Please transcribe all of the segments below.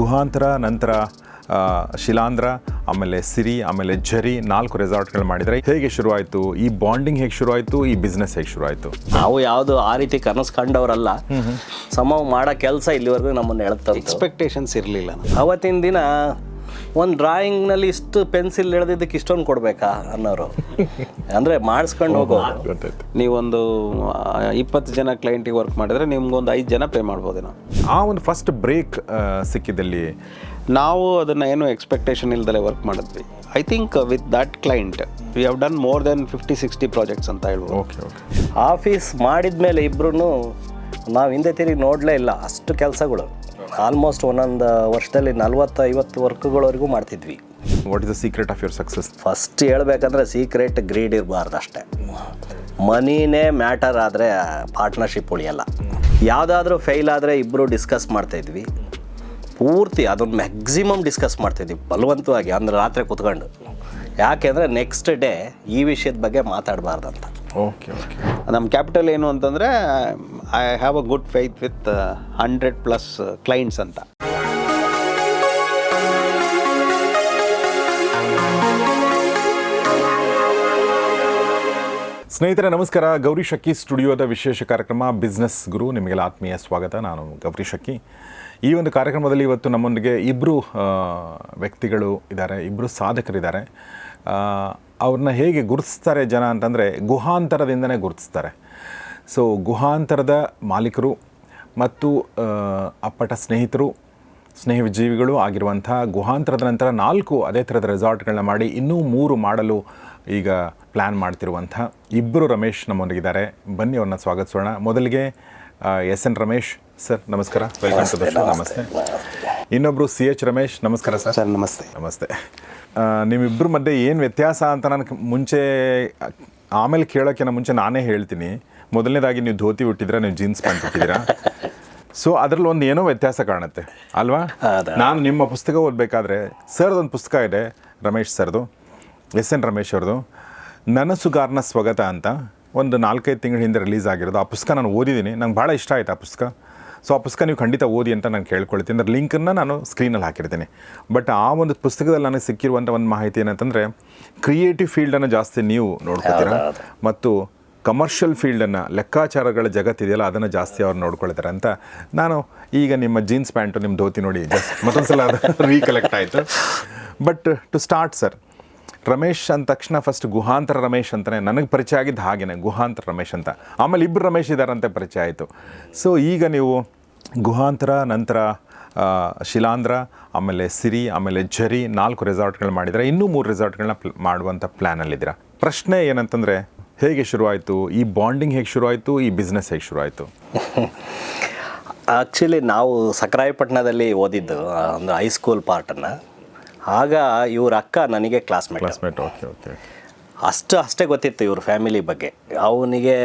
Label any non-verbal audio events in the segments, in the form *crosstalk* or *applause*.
ಗುಹಾಂತರ ನಂತರ ಶಿಲಾಂಧ್ರ ಆಮೇಲೆ ಸಿರಿ ಆಮೇಲೆ ಝರಿ ನಾಲ್ಕು ರೆಸಾರ್ಟ್ಗಳು ಮಾಡಿದರೆ ಹೇಗೆ ಶುರುವಾಯಿತು? ಈ ಬಾಂಡಿಂಗ್ ಹೇಗೆ ಶುರುವಾಯಿತು? ಈ ಬಿಸ್ನೆಸ್ ಹೇಗೆ ಶುರುವಾಯಿತು? ನಾವು ಯಾವುದು ಆ ರೀತಿ ಕನಸು ಕಂಡವರಲ್ಲ ಸಮ ಮಾಡೋ ಕೆಲಸ ಇಲ್ಲಿವರೆಗೂ ನಮ್ಮನ್ನು ಹೇಳ್ತಾರೆ ಎಕ್ಸ್ಪೆಕ್ಟೇಷನ್ಸ್ ಇರಲಿಲ್ಲ ಅವತ್ತಿನ ದಿನ ಒಂದು ಡ್ರಾಯಿಂಗ್ನಲ್ಲಿ ಇಷ್ಟು ಪೆನ್ಸಿಲ್ ಎಳೆದಿದ್ದಕ್ಕೆ ಇಷ್ಟೊಂದು ಕೊಡಬೇಕಾ ಅನ್ನೋರು. ಅಂದರೆ ಮಾಡಿಸ್ಕೊಂಡು ಹೋಗೋ. ನೀವೊಂದು ಇಪ್ಪತ್ತು ಜನ ಕ್ಲೈಂಟಿಗೆ ವರ್ಕ್ ಮಾಡಿದರೆ ನಿಮ್ಗೊಂದು ಐದು ಜನ ಪೇ ಮಾಡ್ಬೋದೇನೋ ಆ ಒಂದು ಫಸ್ಟ್ ಬ್ರೇಕ್ ಸಿಕ್ಕಿದಲ್ಲಿ ನಾವು ಅದನ್ನು ಏನು ಎಕ್ಸ್ಪೆಕ್ಟೇಷನ್ ಇಲ್ದಲೆ ವರ್ಕ್ ಮಾಡಿದ್ವಿ. I think with that client we have done more than fifty sixty projects ಅಂತ ಹೇಳ್ಬೋದು. ಓಕೆ ಓಕೆ ಆಫೀಸ್ ಮಾಡಿದ ಮೇಲೆ ಇಬ್ಬರೂ ನಾವು ಹಿಂದೆ ತಿರುಗಿ ನೋಡಲೇ ಇಲ್ಲ. ಅಷ್ಟು ಕೆಲಸಗಳು. ಆಲ್ಮೋಸ್ಟ್ ಒಂದೊಂದು ವರ್ಷದಲ್ಲಿ ನಲವತ್ತು ಐವತ್ತು ವರ್ಕ್ಗಳವರೆಗೂ ಮಾಡ್ತಿದ್ವಿ. What is the secret of your success first ಹೇಳ್ಬೇಕಂದ್ರೆ ಸೀಕ್ರೆಟ್ ಗ್ರೀಡ್ ಇರಬಾರ್ದು ಅಷ್ಟೇ. ಮನಿನೇ ಮ್ಯಾಟರ್ ಆದರೆ ಪಾರ್ಟ್ನರ್ಶಿಪ್ ಉಳಿಯಲ್ಲ. ಯಾವುದಾದ್ರೂ ಫೇಲ್ ಆದರೆ ಇಬ್ಬರು ಡಿಸ್ಕಸ್ ಮಾಡ್ತಾಯಿದ್ವಿ ಪೂರ್ತಿ ಅದನ್ನು ಮ್ಯಾಕ್ಸಿಮಮ್ ಡಿಸ್ಕಸ್ ಮಾಡ್ತಿದ್ವಿ ಬಲವಂತವಾಗಿ ಅಂದರೆ ರಾತ್ರಿ ಕೂತ್ಕೊಂಡು. ಯಾಕೆಂದರೆ ನೆಕ್ಸ್ಟ್ ಡೇ ಈ ವಿಷಯದ ಬಗ್ಗೆ ಮಾತಾಡಬಾರ್ದಂತ. ಓಕೆ ಓಕೆ ನಮ್ಮ ಕ್ಯಾಪಿಟಲ್ ಏನು ಅಂತಂದರೆ I have a good faith with hundred plus clients ಅಂತ. ಸ್ನೇಹಿತರೆ ನಮಸ್ಕಾರ. ಗೌರಿ ಶಕ್ಕಿ ಸ್ಟುಡಿಯೋದ ವಿಶೇಷ ಕಾರ್ಯಕ್ರಮ ಬಿಸ್ನೆಸ್ ಗುರು ನಿಮಗೆಲ್ಲ ಆತ್ಮೀಯ ಸ್ವಾಗತ. ನಾನು ಗೌರಿ ಶಕ್ಕಿ ಈ ಒಂದು ಕಾರ್ಯಕ್ರಮದಲ್ಲಿ ಇವತ್ತು ನಮ್ಮೊಂದಿಗೆ ಇಬ್ಬರು ವ್ಯಕ್ತಿಗಳು ಇದ್ದಾರೆ ಇಬ್ಬರು ಸಾಧಕರಿದ್ದಾರೆ. ಅವ್ರನ್ನ ಹೇಗೆ ಗುರುತಿಸ್ತಾರೆ ಜನ ಅಂತಂದರೆ ಗುಹಾಂತರದಿಂದನೇ ಗುರುತಿಸ್ತಾರೆ. ಸೊ ಗುಹಾಂತರದ ಮಾಲೀಕರು ಮತ್ತು ಅಪ್ಪಟ ಸ್ನೇಹಿತರು, ಸ್ನೇಹಜೀವಿಗಳು ಆಗಿರುವಂಥ ಗುಹಾಂತರದ ನಂತರ ನಾಲ್ಕು ಅದೇ ಥರದ ರೆಸಾರ್ಟ್ಗಳನ್ನ ಮಾಡಿ ಇನ್ನೂ ಮೂರು ಮಾಡಲು ಈಗ ಪ್ಲ್ಯಾನ್ ಮಾಡ್ತಿರುವಂಥ ಇಬ್ಬರು ರಮೇಶ್ ನಮ್ಮೊಂದಿಗಿದ್ದಾರೆ. ಬನ್ನಿ ಅವ್ರನ್ನ ಸ್ವಾಗತಿಸೋಣ. ಮೊದಲಿಗೆ ಎಸ್ ಎನ್ ರಮೇಶ್ ಸರ್ ನಮಸ್ಕಾರ. ವೆಲ್ಕಮ್ ಟು ದ ಶೋ ನಮಸ್ತೆ. ಇನ್ನೊಬ್ರು ಸಿ ಎಚ್ ರಮೇಶ್ ನಮಸ್ಕಾರ ಸರ್. ಸರ್ ನಮಸ್ತೆ. ನಮಸ್ತೆ. ನಿಮ್ಮಿಬ್ಬರ ಮಧ್ಯೆ ಏನು ವ್ಯತ್ಯಾಸ ಅಂತ ನನಗೆ ಮುಂಚೆ ಆಮೇಲೆ ಕೇಳೋಕ್ಕಿಂತ ಮುಂಚೆ ನಾನೇ ಹೇಳ್ತೀನಿ. ಮೊದಲನೇದಾಗಿ ನೀವು ಧೋತಿ ಹುಟ್ಟಿದ್ರೆ ನೀವು ಜೀನ್ಸ್ ಪ್ಯಾಂಟ್ ಹುಟ್ಟಿದ್ದೀರಾ ಸೊ ಅದರಲ್ಲಿ ಒಂದು ಏನೋ ವ್ಯತ್ಯಾಸ ಕಾಣುತ್ತೆ. ಅಲ್ವಾ? ನಾನು ನಿಮ್ಮ ಪುಸ್ತಕ ಓದಬೇಕಾದ್ರೆ ಸರ್ದೊಂದು ಒಂದು ಪುಸ್ತಕ ಇದೆ ರಮೇಶ್ ಸರ್ದು ಎಸ್ ಎನ್ ರಮೇಶ್ ಅವ್ರದ್ದು ನನಸುಗಾರನ ಸ್ವಾಗತ ಅಂತ ಒಂದು ನಾಲ್ಕೈದು ತಿಂಗಳ ಹಿಂದೆ ರಿಲೀಸ್ ಆಗಿರೋದು. ಆ ಪುಸ್ತಕ ನಾನು ಓದಿದ್ದೀನಿ. ನಂಗೆ ಭಾಳ ಇಷ್ಟ ಆಯ್ತು ಆ ಪುಸ್ತಕ. ಸೊ ಆ ಪುಸ್ತಕ ನೀವು ಖಂಡಿತ ಓದಿ ಅಂತ ನಾನು ಕೇಳ್ಕೊಳ್ತೀನಿ. ಅಂದರೆ ಲಿಂಕನ್ನು ನಾನು ಸ್ಕ್ರೀನಲ್ಲಿ ಹಾಕಿರ್ತೀನಿ. ಬಟ್ ಆ ಒಂದು ಪುಸ್ತಕದಲ್ಲಿ ನನಗೆ ಸಿಕ್ಕಿರುವಂಥ ಒಂದು ಮಾಹಿತಿ ಏನಂತಂದರೆ ಕ್ರಿಯೇಟಿವ್ ಫೀಲ್ಡನ್ನು ಜಾಸ್ತಿ ನೀವು ನೋಡ್ಕೊಳ್ತೀರಾ? ಮತ್ತು ಕಮರ್ಷಿಯಲ್ ಫೀಲ್ಡನ್ನು ಲೆಕ್ಕಾಚಾರಗಳ ಜಗತ್ತಿದೆಯಲ್ಲ ಅದನ್ನು ಜಾಸ್ತಿ ಅವ್ರು ನೋಡ್ಕೊಳ್ತಾರೆ ಅಂತ ನಾನು ಈಗ ನಿಮ್ಮ ಜೀನ್ಸ್ ಪ್ಯಾಂಟು ನಿಮ್ಮ ಧೋತಿ ನೋಡಿ ಜಸ್ಟ್ ಮತ್ತೊಂದು ಸಲ ಅದು ರೀಕಲೆಕ್ಟ್ ಆಯಿತು. But to start sir Ramesh ಅಂದ ತಕ್ಷಣ ಫಸ್ಟ್ ಗುಹಾಂತರ ರಮೇಶ್ ಅಂತಲೇ ನನಗೆ ಪರಿಚಯ ಆಗಿದ್ದು ಹಾಗೇನೆ, ಗುಹಾಂತರ ರಮೇಶ್ ಅಂತ. ಆಮೇಲೆ ಇಬ್ಬರು ರಮೇಶ್ ಇದ್ದಾರಂತೆ ಪರಿಚಯ ಆಯಿತು. ಸೊ ಈಗ ನೀವು ಗುಹಾಂತರ, ನಂತರ ಶಿಲಾಂಧ್ರ, ಆಮೇಲೆ ಸಿರಿ, ಆಮೇಲೆ ಝರಿ ನಾಲ್ಕು ರೆಸಾರ್ಟ್ಗಳು ಮಾಡಿದರೆ ಇನ್ನೂ ಮೂರು ರೆಸಾರ್ಟ್ಗಳನ್ನ ಪ್ಲ್ ಮಾಡುವಂಥ ಪ್ಲ್ಯಾನಲ್ಲಿದ್ದೀರಾ ಪ್ರಶ್ನೆ ಏನಂತಂದರೆ, ಹೇಗೆ ಶುರುವಾಯಿತು? ಈ ಬಾಂಡಿಂಗ್ ಹೇಗೆ ಶುರುವಾಯಿತು? ಈ ಬಿಸ್ನೆಸ್ ಹೇಗೆ ಶುರುವಾಯಿತು? ಆ್ಯಕ್ಚುಲಿ ನಾವು ಸಕ್ರಾಯಪಟ್ಟಣದಲ್ಲಿ ಓದಿದ್ದು ಒಂದು ಹೈಸ್ಕೂಲ್ ಪಾರ್ಟನ್ನು ಆಗ ಇವ್ರ ಅಕ್ಕ ನನಗೆ ಕ್ಲಾಸ್ಮೇಟ್ ಕ್ಲಾಸ್ಮೇಟ್ ಓಕೆ ಓಕೆ ಅಷ್ಟು ಅಷ್ಟೇ ಗೊತ್ತಿತ್ತು ಇವ್ರ ಫ್ಯಾಮಿಲಿ ಬಗ್ಗೆ. ಅವನಿಗೆ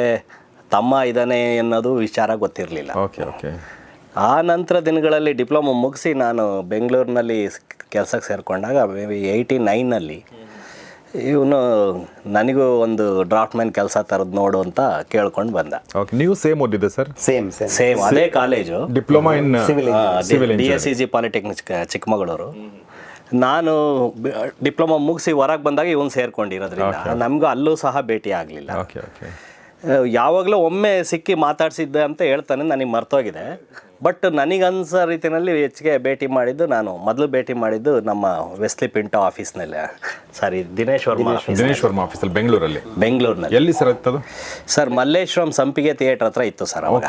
ತಮ್ಮ ಇದ್ದಾನೆ ಅನ್ನೋದು ವಿಚಾರ ಗೊತ್ತಿರಲಿಲ್ಲ. ಓಕೆ ಓಕೆ ಆ ನಂತರ ದಿನಗಳಲ್ಲಿ ಡಿಪ್ಲೊಮಾ ಮುಗಿಸಿ ನಾನು ಬೆಂಗಳೂರಿನಲ್ಲಿ ಕೆಲಸಕ್ಕೆ ಸೇರಿಕೊಂಡಾಗ ಮೇ ಬಿ ಏಯ್ಟಿ ನೈನಲ್ಲಿ ಇವನು ನನಗೂ ಒಂದು ಡ್ರಾಫ್ಟ್ಮ್ಯಾನ್ ಕೆಲಸ ತರದ್ ನೋಡು ಅಂತ ಕೇಳ್ಕೊಂಡು ಬಂದ. ಓಕೆ ನೀವು ಸೇಮ್ ಓದಿದ್ದೆ ಸರ್ ಸೇಮ್ ಸೇಮ್ ಸೇಮ್ ಅದೇ college diploma in civil D S C G polytechnic Chikkamagaluru ನಾನು ಡಿಪ್ಲೊಮಾ ಮುಗಿಸಿ ಹೊರಗೆ ಬಂದಾಗ ಇವನು ಸೇರ್ಕೊಂಡಿರೋದ್ರಿಂದ. ನಮಗೂ ಅಲ್ಲೂ ಸಹ ಭೇಟಿ ಆಗಲಿಲ್ಲ. ಓಕೆ ಓಕೆ ಯಾವಾಗಲೂ ಒಮ್ಮೆ ಸಿಕ್ಕಿ ಮಾತಾಡಿಸಿದ್ದೆ ಅಂತ ಹೇಳ್ತಾನೆ ನನಗೆ ಮರ್ತೋಗಿದೆ. ಬಟ್ ನನಗನ್ಸೋ ರೀತಿಯಲ್ಲಿ ಹೆಚ್ಚಿಗೆ ಭೇಟಿ ಮಾಡಿದ್ದು ನಾನು. ಮೊದಲು ಭೇಟಿ ಮಾಡಿದ್ದು ನಮ್ಮ ವೆಸ್ಲಿ ಪಿಂಟೋ ಆಫೀಸ್ನಲ್ಲೇ. ಸಾರಿ ದಿನೇಶ್ ವರ್ಮಾ ಆಫೀಸ್ ದಿನೇಶ್ ವರ್ಮಾ ಆಫೀಸಲ್ಲಿ ಬೆಂಗಳೂರಲ್ಲಿ. ಬೆಂಗಳೂರಿನಲ್ಲಿ. ಎಲ್ಲಿ ಸರ್ ಸರ್ ಮಲ್ಲೇಶ್ವರಂ ಸಂಪಿಗೆ ಥಿಯೇಟರ್ ಹತ್ರ ಇತ್ತು ಸರ್ ಅವಾಗ.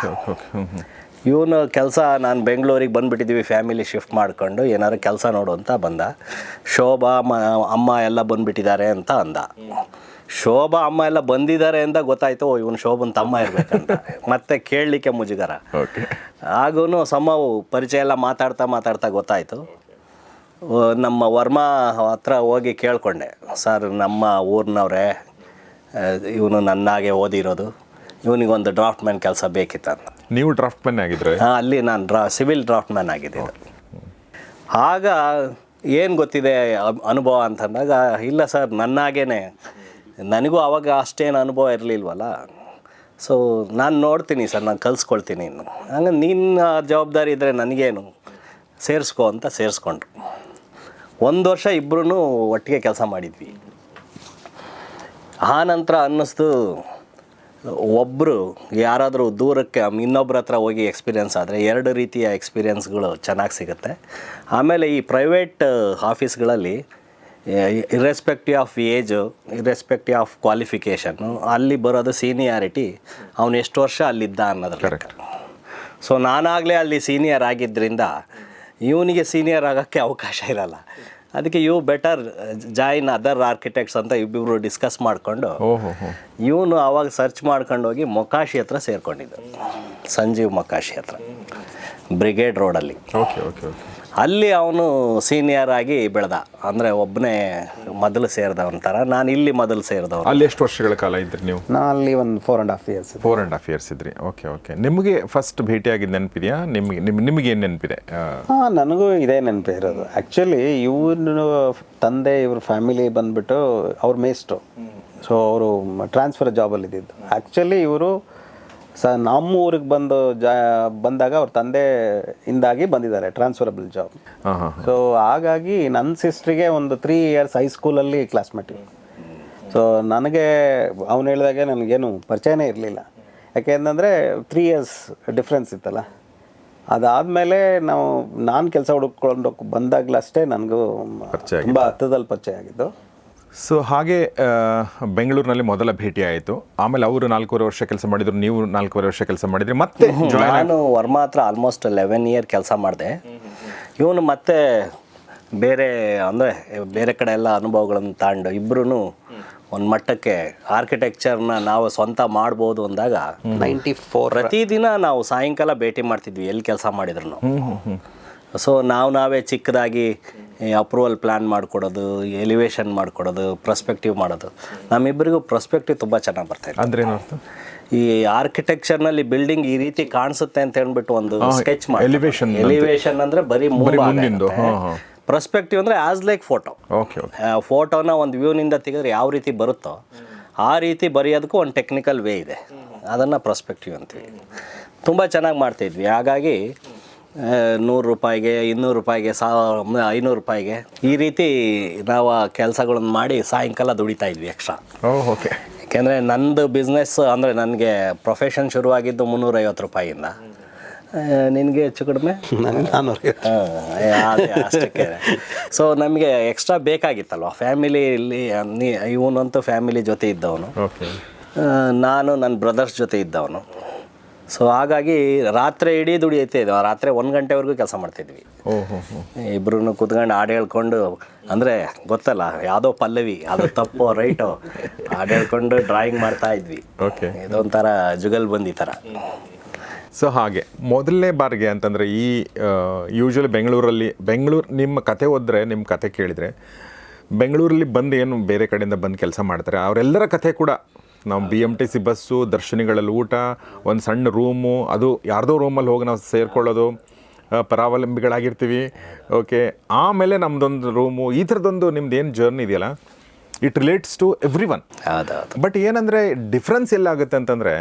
ಇವನು ಕೆಲಸ ನಾನು ಬೆಂಗಳೂರಿಗೆ ಬಂದುಬಿಟ್ಟಿದ್ದೀವಿ ಫ್ಯಾಮಿಲಿ ಶಿಫ್ಟ್ ಮಾಡ್ಕೊಂಡು ಏನಾದ್ರು ಕೆಲಸ ನೋಡು ಅಂತ ಬಂದ. ಶೋಭಾ ಮ ಅಮ್ಮ ಎಲ್ಲ ಬಂದುಬಿಟ್ಟಿದ್ದಾರೆ ಅಂತ ಅಂದ. ಶೋಭಾ ಅಮ್ಮ ಎಲ್ಲ ಬಂದಿದ್ದಾರೆ ಅಂತ ಗೊತ್ತಾಯ್ತು ಓ ಇವನು ಶೋಭನ್ ತಮ್ಮ ಇರ್ಬೇಕಂತ. ಮತ್ತೆ ಕೇಳಲಿಕ್ಕೆ ಮುಜುಗರ. ಆಗೂ ಸಮವು ಪರಿಚಯ ಎಲ್ಲ ಮಾತಾಡ್ತಾ ಮಾತಾಡ್ತಾ ಗೊತ್ತಾಯಿತು. ನಮ್ಮ ವರ್ಮಾ ಹತ್ರ ಹೋಗಿ ಕೇಳ್ಕೊಂಡೆ. ಸರ್ ನಮ್ಮ ಊರಿನವ್ರೆ ಇವನು ನನ್ನಾಗೆ ಓದಿರೋದು ಇವನಿಗೊಂದು ಡ್ರಾಫ್ಟ್ ಮ್ಯಾನ್ ಕೆಲಸ ಬೇಕಿತ್ತು ಅಂತ ನೀವು ಡ್ರಾಫ್ಟ್ ಮ್ಯಾನ್ ಆಗಿದ್ರೆ ಅಲ್ಲಿ ನಾನು ಡ್ರಾ, ಸಿವಿಲ್ ಡ್ರಾಫ್ಟ್ ಮ್ಯಾನ್ ಆಗಿದ್ದೆ ಆಗ ಏನು ಗೊತ್ತಿದೆ ಅನುಭವ ಅಂತಂದಾಗ, ಇಲ್ಲ ಸರ್, ನನ್ನಾಗೇನೆ. ನನಗೂ ಆವಾಗ ಅಷ್ಟೇನು ಅನುಭವ ಇರಲಿಲ್ವಲ್ಲ. ಸೊ ನಾನು ನೋಡ್ತೀನಿ ಸರ್, ನಾನು ಕಲಿಸ್ಕೊಳ್ತೀನಿ ಇನ್ನು. ಹಂಗೆ ನಿನ್ನ ಜವಾಬ್ದಾರಿ ಇದ್ದರೆ ನನಗೇನು? ಸೇರಿಸ್ಕೊ ಅಂತ ಸೇರಿಸ್ಕೊಂಡ್ರು. ಒಂದು ವರ್ಷ ಇಬ್ಬರೂ ಒಟ್ಟಿಗೆ ಕೆಲಸ ಮಾಡಿದ್ವಿ. ಆ ನಂತರ ಅನ್ನಿಸ್ತು ಒಬ್ಬರು ಯಾರಾದರೂ ದೂರಕ್ಕೆ ಇನ್ನೊಬ್ಬರ ಹತ್ರ ಹೋಗಿ ಎಕ್ಸ್ಪೀರಿಯೆನ್ಸ್ ಆದರೆ ಎರಡು ರೀತಿಯ ಎಕ್ಸ್ಪೀರಿಯೆನ್ಸ್ಗಳು ಚೆನ್ನಾಗಿ ಸಿಗುತ್ತೆ. ಆಮೇಲೆ ಈ private ಆಫೀಸ್ಗಳಲ್ಲಿ irrespective of age irrespective of qualification ಅಲ್ಲಿ ಬರೋದು ಸೀನಿಯಾರಿಟಿ ಅವನು ಎಷ್ಟು ವರ್ಷ ಅಲ್ಲಿದ್ದ ಅನ್ನೋದ್ರ ಕರೆಕ್ಟ್ ಸೊ ನಾನಾಗಲೇ ಅಲ್ಲಿ ಸೀನಿಯರ್ ಆಗಿದ್ದರಿಂದ ಇವನಿಗೆ ಸೀನಿಯರ್ ಆಗೋಕ್ಕೆ ಅವಕಾಶ ಇರಲ್ಲ. ಅದಕ್ಕೆ you better join other architects ಅಂತ ಇಬ್ಬಿಬ್ರು ಡಿಸ್ಕಸ್ ಮಾಡಿಕೊಂಡು ಇವನು ಆವಾಗ ಸರ್ಚ್ ಮಾಡ್ಕೊಂಡು ಹೋಗಿ ಮೊಕಾಶಿ ಹತ್ರ ಸೇರ್ಕೊಂಡಿದ್ದ. ಸಂಜೀವ್ ಮೊಕಾಶಿ ಹತ್ರ. ಬ್ರಿಗೇಡ್ ರೋಡಲ್ಲಿ ಓಕೆ ಓಕೆ ಓಕೆ ಅಲ್ಲಿ ಅವನು ಸೀನಿಯರ್ ಆಗಿ ಬೆಳೆದ. ಅಂದರೆ ಒಬ್ಬನೇ ಮೊದಲು ಸೇರಿದವನ ಥರ ನಾನು ಇಲ್ಲಿ ಮೊದಲು ಸೇರಿದವನು. ಅಲ್ಲಿ ಎಷ್ಟು ವರ್ಷಗಳ ಕಾಲ ಇದ್ರಿ ನೀವು? ನಾ ಅಲ್ಲಿ ಒಂದು four and half years four and half years ಇದ್ರಿ. ಓಕೆ ಓಕೆ ನಿಮಗೆ ಫಸ್ಟ್ ಭೇಟಿಯಾಗಿದ್ದು ನೆನಪಿದೆಯಾ? ನಿಮಗೆ ನಿಮ್ ನಿಮಗೆ ಏನು ನೆನಪಿದೆ? ಹಾಂ ನನಗೂ ಇದೇ ನೆನಪು ಇರೋದು. ಆ್ಯಕ್ಚುಲಿ ಇವ್ರ ತಂದೆ ಇವ್ರ ಫ್ಯಾಮಿಲಿ ಬಂದ್ಬಿಟ್ಟು ಅವ್ರ ಮೇಸ್ಟು ಸೊ ಅವರು ಟ್ರಾನ್ಸ್ಫರ್ ಜಾಬಲ್ಲಿ ಇದ್ದಿದ್ದು. ಆ್ಯಕ್ಚುಲಿ ಇವರು ಸ ನಮ್ಮ ಊರಿಗೆ ಬಂದು ಜಾ ಬಂದಾಗ ಅವ್ರ ತಂದೆ ಇಂದಾಗಿ ಬಂದಿದ್ದಾರೆ ಟ್ರಾನ್ಸ್ಫರಬಲ್ ಜಾಬ್ ಸೊ ಹಾಗಾಗಿ ನನ್ನ ಸಿಸ್ಟ್ರಿಗೆ ಒಂದು ತ್ರೀ ಇಯರ್ಸ್ ಹೈಸ್ಕೂಲಲ್ಲಿ ಕ್ಲಾಸ್ಮೇಟ್ ಸೊ ನನಗೆ ಅವನು ಹೇಳಿದಾಗೆ ನನಗೇನು ಪರಿಚಯನೇ ಇರಲಿಲ್ಲ. ಯಾಕೆಂತಂದರೆ ತ್ರೀ ಇಯರ್ಸ್ ಡಿಫ್ರೆನ್ಸ್ ಇತ್ತಲ್ಲ. ಅದಾದಮೇಲೆ ನಾವು ನಾನು ಕೆಲಸ ಹುಡುಕೊಂಡು ಬಂದಾಗಲಷ್ಟೇ ನನಗೂ ಪರಿಚಯ ತುಂಬ ಹತ್ತದಲ್ಲಿ ಪರಿಚಯ ಆಗಿದ್ದು. ಸೊ ಹಾಗೆ ಬೆಂಗಳೂರಿನಲ್ಲಿ ಮೊದಲ ಭೇಟಿ ಆಯಿತು ಆಮೇಲೆ ಅವರು ನಾಲ್ಕೂವರೆ ವರ್ಷ ಕೆಲಸ ಮಾಡಿದ್ರು ನೀವು ನಾಲ್ಕೂವರೆ ವರ್ಷ ಕೆಲಸ ಮಾಡಿದ್ರಿ. ಮತ್ತೆ ನಾನು ವರ್ಮಾ ಹತ್ರ ಆಲ್ಮೋಸ್ಟ್ ಲೆವೆನ್ ಇಯರ್ ಕೆಲಸ ಮಾಡಿದೆ. ಇವನು ಮತ್ತೆ ಬೇರೆ ಅಂದರೆ ಬೇರೆ ಕಡೆ ಎಲ್ಲ ಅನುಭವಗಳನ್ನು ತಾಂಡು. ಇಬ್ಬರೂ ಒಂದು ಮಟ್ಟಕ್ಕೆ ಆರ್ಕಿಟೆಕ್ಚರ್ನ ನಾವು ಸ್ವಂತ ಮಾಡ್ಬೋದು ಅಂದಾಗ ನೈಂಟಿ ಫೋರ್ ಪ್ರತಿದಿನ ನಾವು ಸಾಯಂಕಾಲ ಭೇಟಿ ಮಾಡ್ತಿದ್ವಿ ಎಲ್ಲಿ ಕೆಲಸ ಮಾಡಿದ್ರು ಸೊ ನಾವು ನಾವೇ ಚಿಕ್ಕದಾಗಿ ಅಪ್ರೂವಲ್ ಪ್ಲ್ಯಾನ್ ಮಾಡಿಕೊಡೋದು ಎಲಿವೇಶನ್ ಮಾಡಿಕೊಡೋದು ಪ್ರಸ್ಪೆಕ್ಟಿವ್ ಮಾಡೋದು. ನಮ್ಮಿಬ್ಬರಿಗೂ ಪ್ರಸ್ಪೆಕ್ಟಿವ್ ತುಂಬ ಚೆನ್ನಾಗಿ ಬರ್ತಾ ಇದೆ. ಅಂದ್ರೆ ಈ ಆರ್ಕಿಟೆಕ್ಚರ್ನಲ್ಲಿ ಬಿಲ್ಡಿಂಗ್ ಈ ರೀತಿ ಕಾಣಿಸುತ್ತೆ ಅಂತ ಹೇಳ್ಬಿಟ್ಟು ಒಂದು ಸ್ಕೆಚ್ ಮಾಡಿ ಎಲಿವೇಷನ್ ಎಲಿವೇಶನ್ ಅಂದ್ರೆ ಬರೀ. ಪ್ರಸ್ಪೆಕ್ಟಿವ್ ಅಂದ್ರೆ ಆಸ್ ಲೈಕ್ ಫೋಟೋ ಓಕೆ ಫೋಟೋನ ಒಂದು ವ್ಯೂನಿಂದ ತೆಗೆದ್ರೆ ಯಾವ ರೀತಿ ಬರುತ್ತೋ ಆ ರೀತಿ ಬರೆಯೋದಕ್ಕೂ ಒಂದು ಟೆಕ್ನಿಕಲ್ ವೇ ಇದೆ. ಅದನ್ನು ಪ್ರಸ್ಪೆಕ್ಟಿವ್ ಅಂತೀವಿ. ತುಂಬ ಚೆನ್ನಾಗಿ ಮಾಡ್ತಿದ್ವಿ ಹಾಗಾಗಿ ನೂರು ರೂಪಾಯಿಗೆ ಇನ್ನೂರು ರೂಪಾಯಿಗೆ ಸಾವಿರ ಐನೂರು ರೂಪಾಯಿಗೆ ಈ ರೀತಿ ನಾವು ಕೆಲಸಗಳನ್ನು ಮಾಡಿ ಸಾಯಂಕಾಲ ದುಡಿತಾ ಇದ್ವಿ ಎಕ್ಸ್ಟ್ರಾ ಓಕೆ ಯಾಕೆಂದರೆ ನಂದು ಬಿಸ್ನೆಸ್ ಅಂದರೆ ನನಗೆ ಪ್ರೊಫೆಷನ್ ಶುರುವಾಗಿದ್ದು ಮುನ್ನೂರೈವತ್ತು ರೂಪಾಯಿಯಿಂದ. ನಿನಗೆ ಹೆಚ್ಚು ಕಡಿಮೆ? *laughs* ಅಷ್ಟಕ್ಕೆ. ಸೊ ನಮಗೆ ಎಕ್ಸ್ಟ್ರಾ ಬೇಕಾಗಿತ್ತಲ್ವ? ಫ್ಯಾಮಿಲಿಯಲ್ಲಿ ಇವನಂತೂ ಫ್ಯಾಮಿಲಿ ಜೊತೆ ಇದ್ದವನು. ನಾನು ನನ್ನ ಬ್ರದರ್ಸ್ ಜೊತೆ ಇದ್ದವನು. ಸೊ ಹಾಗಾಗಿ ರಾತ್ರಿ ಇಡೀ ದುಡಿಯುತ್ತೆ ಇದು. ರಾತ್ರಿ ಒಂದು ಗಂಟೆವರೆಗೂ ಕೆಲಸ ಮಾಡ್ತಿದ್ವಿ. ಓಹೋ ಹೋ ಕೂತ್ಕೊಂಡು ಇಬ್ರು ಕುತ್ಕೊಂಡು ಹಾಡು ಹೇಳ್ಕೊಂಡು ಅಂದರೆ ಗೊತ್ತಲ್ಲ ಯಾವುದೋ ಪಲ್ಲವಿ ಅದು ತಪ್ಪು ರೈಟು ಹಾಡು ಹೇಳ್ಕೊಂಡು ಡ್ರಾಯಿಂಗ್ ಮಾಡ್ತಾ ಇದ್ವಿ. ಓಕೆ ಇದೊಂಥರ ಜುಗಲ್ ಬಂದಿ ಥರ. ಸೊ ಹಾಗೆ. ಮೊದಲನೇ ಬಾರಿಗೆ ಅಂತಂದರೆ ಈ ಯೂಶ್ವಲಿ ಬೆಂಗಳೂರಲ್ಲಿ ಬೆಂಗಳೂರು ನಿಮ್ಮ ಕತೆ ಓದಿದ್ರೆ ನಿಮ್ಮ ಕತೆ ಕೇಳಿದರೆ ಬೆಂಗಳೂರಲ್ಲಿ ಬಂದು ಏನು ಬೇರೆ ಕಡೆಯಿಂದ ಬಂದು ಕೆಲಸ ಮಾಡ್ತಾರೆ ಅವರೆಲ್ಲರ ಕಥೆ ಕೂಡ ನಾವು B M T C bus ದರ್ಶನಿಗಳಲ್ಲಿ ಊಟ ಒಂದು ಸಣ್ಣ ರೂಮು ಅದು ಯಾರ್ದೋ ರೂಮಲ್ಲಿ ಹೋಗಿ ನಾವು ಸೇರ್ಕೊಳ್ಳೋದು ಪರಾವಲಂಬಿಗಳಾಗಿರ್ತೀವಿ. ಓಕೆ ಆಮೇಲೆ ನಮ್ಮದೊಂದು ರೂಮು ಈ ಥರದೊಂದು ನಿಮ್ದು ಏನು ಜರ್ನಿ ಇದೆಯಲ್ಲ? It relates to every one but ಏನಂದ್ರೆ ಡಿಫ್ರೆನ್ಸ್ ಎಲ್ಲಾಗುತ್ತೆ ಅಂತಂದ್ರೆ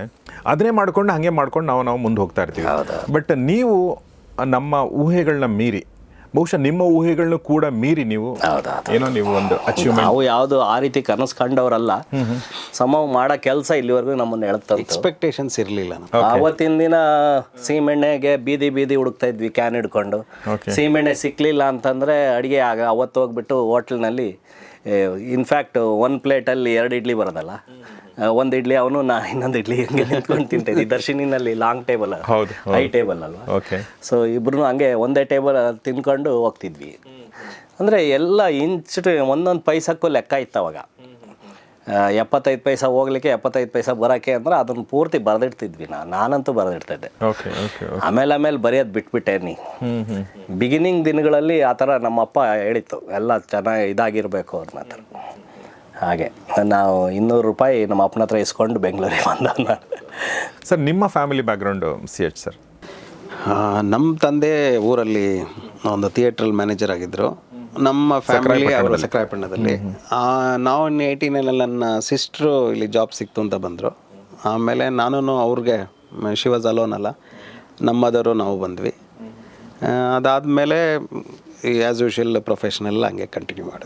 ಅದನ್ನೇ ಮಾಡ್ಕೊಂಡು ಹಾಗೆ ಮಾಡ್ಕೊಂಡು ನಾವು ನಾವು ಮುಂದೆ ಹೋಗ್ತಾ ಇರ್ತೀವಿ. ಬಟ್ ನೀವು ನಮ್ಮ ಊಹೆಗಳನ್ನ ಮೀರಿ ಬಹುಶಃ ನಿಮ್ಮ ಊಹೆಗಳನ್ನು ಕೂಡ ಮೀರಿ ನೀವು ಏನೋ ನೀವು ಒಂದು ಅಚೀವ್ಮೆಂಟ್ ನಾವು ಯಾವುದು ಆ ರೀತಿ ಕನಸು ಕಂಡವರಲ್ಲ ಸಮ ಮಾಡೋ ಕೆಲಸ ಇಲ್ಲಿವರೆಗೂ ನಮ್ಮನ್ನು ಹೇಳ್ತ ಎಕ್ಸ್ಪೆಕ್ಟೇಷನ್ಸ್ ಇರಲಿಲ್ಲ ಅವತ್ತಿನ ದಿನ ಸೀಮೆಣ್ಣೆಗೆ ಬೀದಿ ಬೀದಿ ಹುಡುಕ್ತಾ ಇದ್ವಿ ಕ್ಯಾನ್ ಹಿಡ್ಕೊಂಡು. ಸೀಮೆಣ್ಣೆ ಸಿಕ್ಕಲಿಲ್ಲ ಅಂತಂದ್ರೆ ಅಡಿಗೆ ಆಗ ಅವತ್ತು ಹೋಗ್ಬಿಟ್ಟು ಹೋಟ್ಲ್ನಲ್ಲಿ ಇನ್ಫ್ಯಾಕ್ಟ್ ಒಂದು ಪ್ಲೇಟಲ್ಲಿ ಎರಡು ಇಡ್ಲಿ ಬರೋದಲ್ಲ. ಒಂದು ಇಡ್ಲಿ ಅವನು ನಾ ಇನ್ನೊಂದು ಇಡ್ಲಿ ಹಿಂಗೆ ನಿಂತ್ಕೊಂಡು ತಿಂತಿದ್ವಿ ದರ್ಶಿನಿನಲ್ಲಿ ಲಾಂಗ್ ಟೇಬಲ್ ಹೌದು, ಹೈ ಟೇಬಲ್ ಅಲ್ವಾ? ಓಕೆ ಸೊ ಇಬ್ರು ಹಂಗೆ ಒಂದೇ ಟೇಬಲ್ ತಿನ್ಕೊಂಡು ಹೋಗ್ತಿದ್ವಿ. ಅಂದರೆ ಎಲ್ಲ ಇಂಚ್ ಒಂದೊಂದು ಪೈಸಕ್ಕೂ ಲೆಕ್ಕ ಇತ್ತು ಅವಾಗ. ಎಪ್ಪತ್ತೈದು ಪೈಸಾ ಹೋಗ್ಲಿಕ್ಕೆ ಎಪ್ಪತ್ತೈದು ಪೈಸಾ ಬರೋಕ್ಕೆ ಅಂದ್ರೆ ಅದನ್ನು ಪೂರ್ತಿ ಬರೆದಿಡ್ತಿದ್ವಿ ನಾ ನಾನಂತೂ ಬರೆದಿಡ್ತಿದ್ದೆ. ಓಕೆ ಓಕೆ ಆಮೇಲೆ ಆಮೇಲೆ ಬರೆಯೋದು ಬಿಟ್ಬಿಟ್ಟೆ ನೀ. ಹ್ಮ್ ಹ್ಮ್. ಬಿಗಿನಿಂಗ್ ದಿನಗಳಲ್ಲಿ ಆ ಥರ ನಮ್ಮಪ್ಪ ಹೇಳಿತ್ತು ಎಲ್ಲ ಚೆನ್ನಾಗಿ ಇದಾಗಿರಬೇಕು ಅವ್ರನ್ನ ಹತ್ರ. ಹಾಗೆ ನಾವು ಇನ್ನೂರು ರೂಪಾಯಿ ನಮ್ಮ ಅಪ್ಪನ ಹತ್ರ ಇಸ್ಕೊಂಡು ಬೆಂಗಳೂರಿಗೆ ಬಂದ ಸರ್ ನಿಮ್ಮ family background C H sir ನಮ್ಮ ತಂದೆ ಊರಲ್ಲಿ ಒಂದು ಥಿಯೇಟ್ರಲ್ಲಿ ಮ್ಯಾನೇಜರ್ ಆಗಿದ್ದರು ನಮ್ಮ ಫ್ಯಾಮಿಲಿ ಅವರು ಸಕ್ರಾಯಪಟ್ಟಣದಲ್ಲಿ ನಾವು ಏಯ್ಟೀನಲ್ಲಿ ನನ್ನ ಸಿಸ್ಟ್ರು ಇಲ್ಲಿ ಜಾಬ್ ಸಿಕ್ತು ಅಂತ ಬಂದರು. ಆಮೇಲೆ ನಾನು ಅವ್ರಿಗೆ ಶಿವಾಜ್ ಅಲೋನಲ್ಲ ನಮ್ಮದವರು ನಾವು ಬಂದ್ವಿ. ಅದಾದಮೇಲೆ ಆ್ಯಸ್ ಯೂಶಲ್ ಪ್ರೊಫೆಷನಲ್ ಹಂಗೆ ಕಂಟಿನ್ಯೂ ಮಾಡಿ.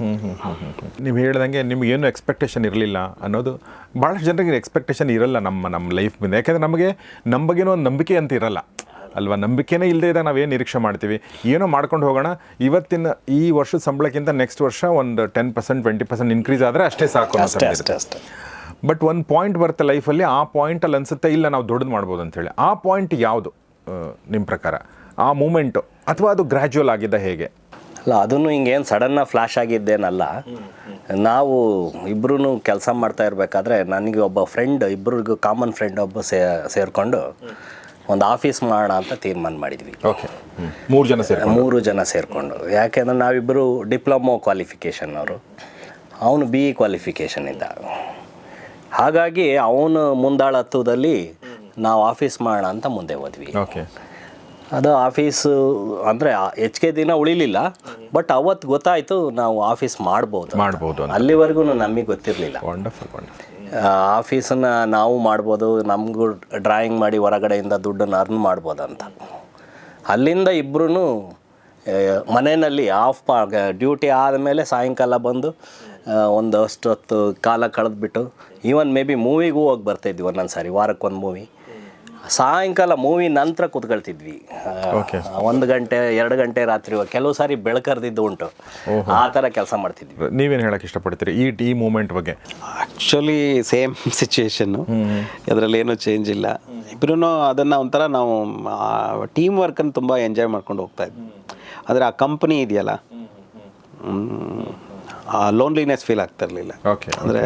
ನೀವು ಹೇಳ್ದಂಗೆ ಏನು ಎಕ್ಸ್ಪೆಕ್ಟೇಷನ್ ಇರಲಿಲ್ಲ ಅನ್ನೋದು ಭಾಳಷ್ಟು ಜನರಿಗೆ ಎಕ್ಸ್ಪೆಕ್ಟೇಷನ್ ಇರಲ್ಲ ನಮ್ಮ ನಮ್ಮ ಲೈಫ್ ಮೇಲೆ ಯಾಕೆಂದರೆ ನಮಗೆ ನಮ್ಮ ಬಗ್ಗೆನೂ ಒಂದು ನಂಬಿಕೆ ಅಂತ ಇರಲ್ಲ. ಅಲ್ವಾ? ನಂಬಿಕೆನೇ ಇಲ್ಲದೆ ಇದ್ದ ನಾವು ಏನು ನಿರೀಕ್ಷೆ ಮಾಡ್ತೀವಿ? ಏನೋ ಮಾಡ್ಕೊಂಡು ಹೋಗೋಣ. ಇವತ್ತಿನ ಈ ವರ್ಷದ ಸಂಬಳಕ್ಕಿಂತ ನೆಕ್ಸ್ಟ್ ವರ್ಷ ಒಂದು ten percent twenty percent increase ಆದರೆ ಅಷ್ಟೇ ಸಾಕು ಅಷ್ಟೇ ಅಷ್ಟೇ ಬಟ್ ಒಂದು ಪಾಯಿಂಟ್ ಬರುತ್ತೆ ಲೈಫಲ್ಲಿ ಆ ಪಾಯಿಂಟಲ್ಲಿ ಅನಿಸುತ್ತೆ ಇಲ್ಲ ನಾವು ದೊಡ್ಡದು ಮಾಡ್ಬೋದು ಅಂತೇಳಿ ಆ ಪಾಯಿಂಟ್ ಯಾವುದು ನಿಮ್ಮ ಪ್ರಕಾರ? ಆ ಮೂಮೆಂಟು ಅಥವಾ ಅದು ಗ್ರ್ಯಾಜುವಲ್ ಆಗಿದ್ದ ಹೇಗೆ? ಅಲ್ಲ ಅದನ್ನು ಹಿಂಗೇನು ಸಡನ್ನಾಗಿ ಫ್ಲ್ಯಾಶ್ ಆಗಿದ್ದೇನಲ್ಲ. ನಾವು ಇಬ್ಬರೂ ಕೆಲಸ ಮಾಡ್ತಾ ಇರಬೇಕಾದ್ರೆ ನನಗೆ ಒಬ್ಬ ಫ್ರೆಂಡ್ ಇಬ್ಬರಿಗೂ ಕಾಮನ್ ಫ್ರೆಂಡ್ ಒಬ್ಬ ಸೇ ಸೇರಿಕೊಂಡು ಒಂದು ಆಫೀಸ್ ಮಾಡೋಣ ಅಂತ ತೀರ್ಮಾನ ಮಾಡಿದ್ವಿ. ಓಕೆ. ಮೂರು ಜನ ಸೇರಿ ಮೂರು ಜನ ಸೇರಿಕೊಂಡು ಯಾಕೆಂದ್ರೆ ನಾವಿಬ್ಬರು ಡಿಪ್ಲೊಮೊ ಕ್ವಾಲಿಫಿಕೇಶನ್ ಅವರು. ಅವನು ಬಿ ಇ ಕ್ವಾಲಿಫಿಕೇಷನ್ ಇದ್ದ ಹಾಗಾಗಿ ಅವನು ಮುಂದಾಳತ್ವದಲ್ಲಿ ನಾವು ಆಫೀಸ್ ಮಾಡೋಣ ಅಂತ ಮುಂದೆ ಹೋದ್ವಿ. ಓಕೆ. ಅದು ಆಫೀಸು ಅಂದರೆ ಹೆಚ್ಚಿಗೆ ದಿನ ಉಳಿಲಿಲ್ಲ. ಬಟ್ ಅವತ್ತು ಗೊತ್ತಾಯಿತು ನಾವು ಆಫೀಸ್ ಮಾಡ್ಬೋದು ಮಾಡ್ಬೋದು ಅಲ್ಲಿವರೆಗೂ ನಮಗೆ ಗೊತ್ತಿರಲಿಲ್ಲ. ವಂಡರ್ಫುಲ್ ವಂಡರ್ಫುಲ್ ಆಫೀಸನ್ನ ನಾವು ಮಾಡ್ಬೋದು, ನಮಗೂ ಡ್ರಾಯಿಂಗ್ ಮಾಡಿ ಹೊರಗಡೆಯಿಂದ ದುಡ್ಡನ್ನು ಅರ್ನ್ ಮಾಡ್ಬೋದು ಅಂತ ಅಲ್ಲಿಂದ ಇಬ್ಬರೂ ಮನೆಯಲ್ಲಿ ಆಫ್ ಡ್ಯೂಟಿ ಆದಮೇಲೆ ಸಾಯಂಕಾಲ ಬಂದು ಒಂದು ಹೊತ್ತು ಕಾಲ ಕಳೆದ್ಬಿಟ್ಟು ಈವನ್ ಮೇ ಬಿ ಮೂವಿಗೂ ಹೋಗಿ ಬರ್ತಾಯಿದ್ವಿ ಒಂದೊಂದು ಸಾರಿ ವಾರಕ್ಕೊಂದು ಮೂವಿ ಸಾಯಂಕಾಲ ಮೂವಿ ನಂತರ ಕೂತ್ಕೊಳ್ತಿದ್ವಿ. ಒಂದು ಗಂಟೆ ಎರಡು ಗಂಟೆ ರಾತ್ರಿ ಕೆಲವು ಸಾರಿ ಬೆಳಕರ್ದಿದ್ದು ಉಂಟು. ಆ ಥರ ಕೆಲಸ ಮಾಡ್ತಿದ್ವಿ. ನೀವೇನು ಹೇಳಕ್ಕೆ ಇಷ್ಟಪಡ್ತೀರಿ? ಈ ಈ ಮೂಮೆಂಟ್ ಬಗ್ಗೆ. ಆ್ಯಕ್ಚುಲಿ ಸೇಮ್ ಸಿಚುವೇಶನ್ನು ಅದರಲ್ಲಿ ಏನೂ ಚೇಂಜ್ ಇಲ್ಲ. ಇಬ್ಬರೂ ಅದನ್ನು ಒಂಥರ ನಾವು ಟೀಮ್ ವರ್ಕನ್ನು ತುಂಬ ಎಂಜಾಯ್ ಮಾಡ್ಕೊಂಡು ಹೋಗ್ತಾ ಇದ್ವಿ. ಆದರೆ ಆ ಕಂಪ್ನಿ ಇದೆಯಲ್ಲ? ಆ ಲೋನ್ಲಿನೆಸ್ ಫೀಲ್ ಆಗ್ತಿರ್ಲಿಲ್ಲ ಓಕೆ ಅಂದರೆ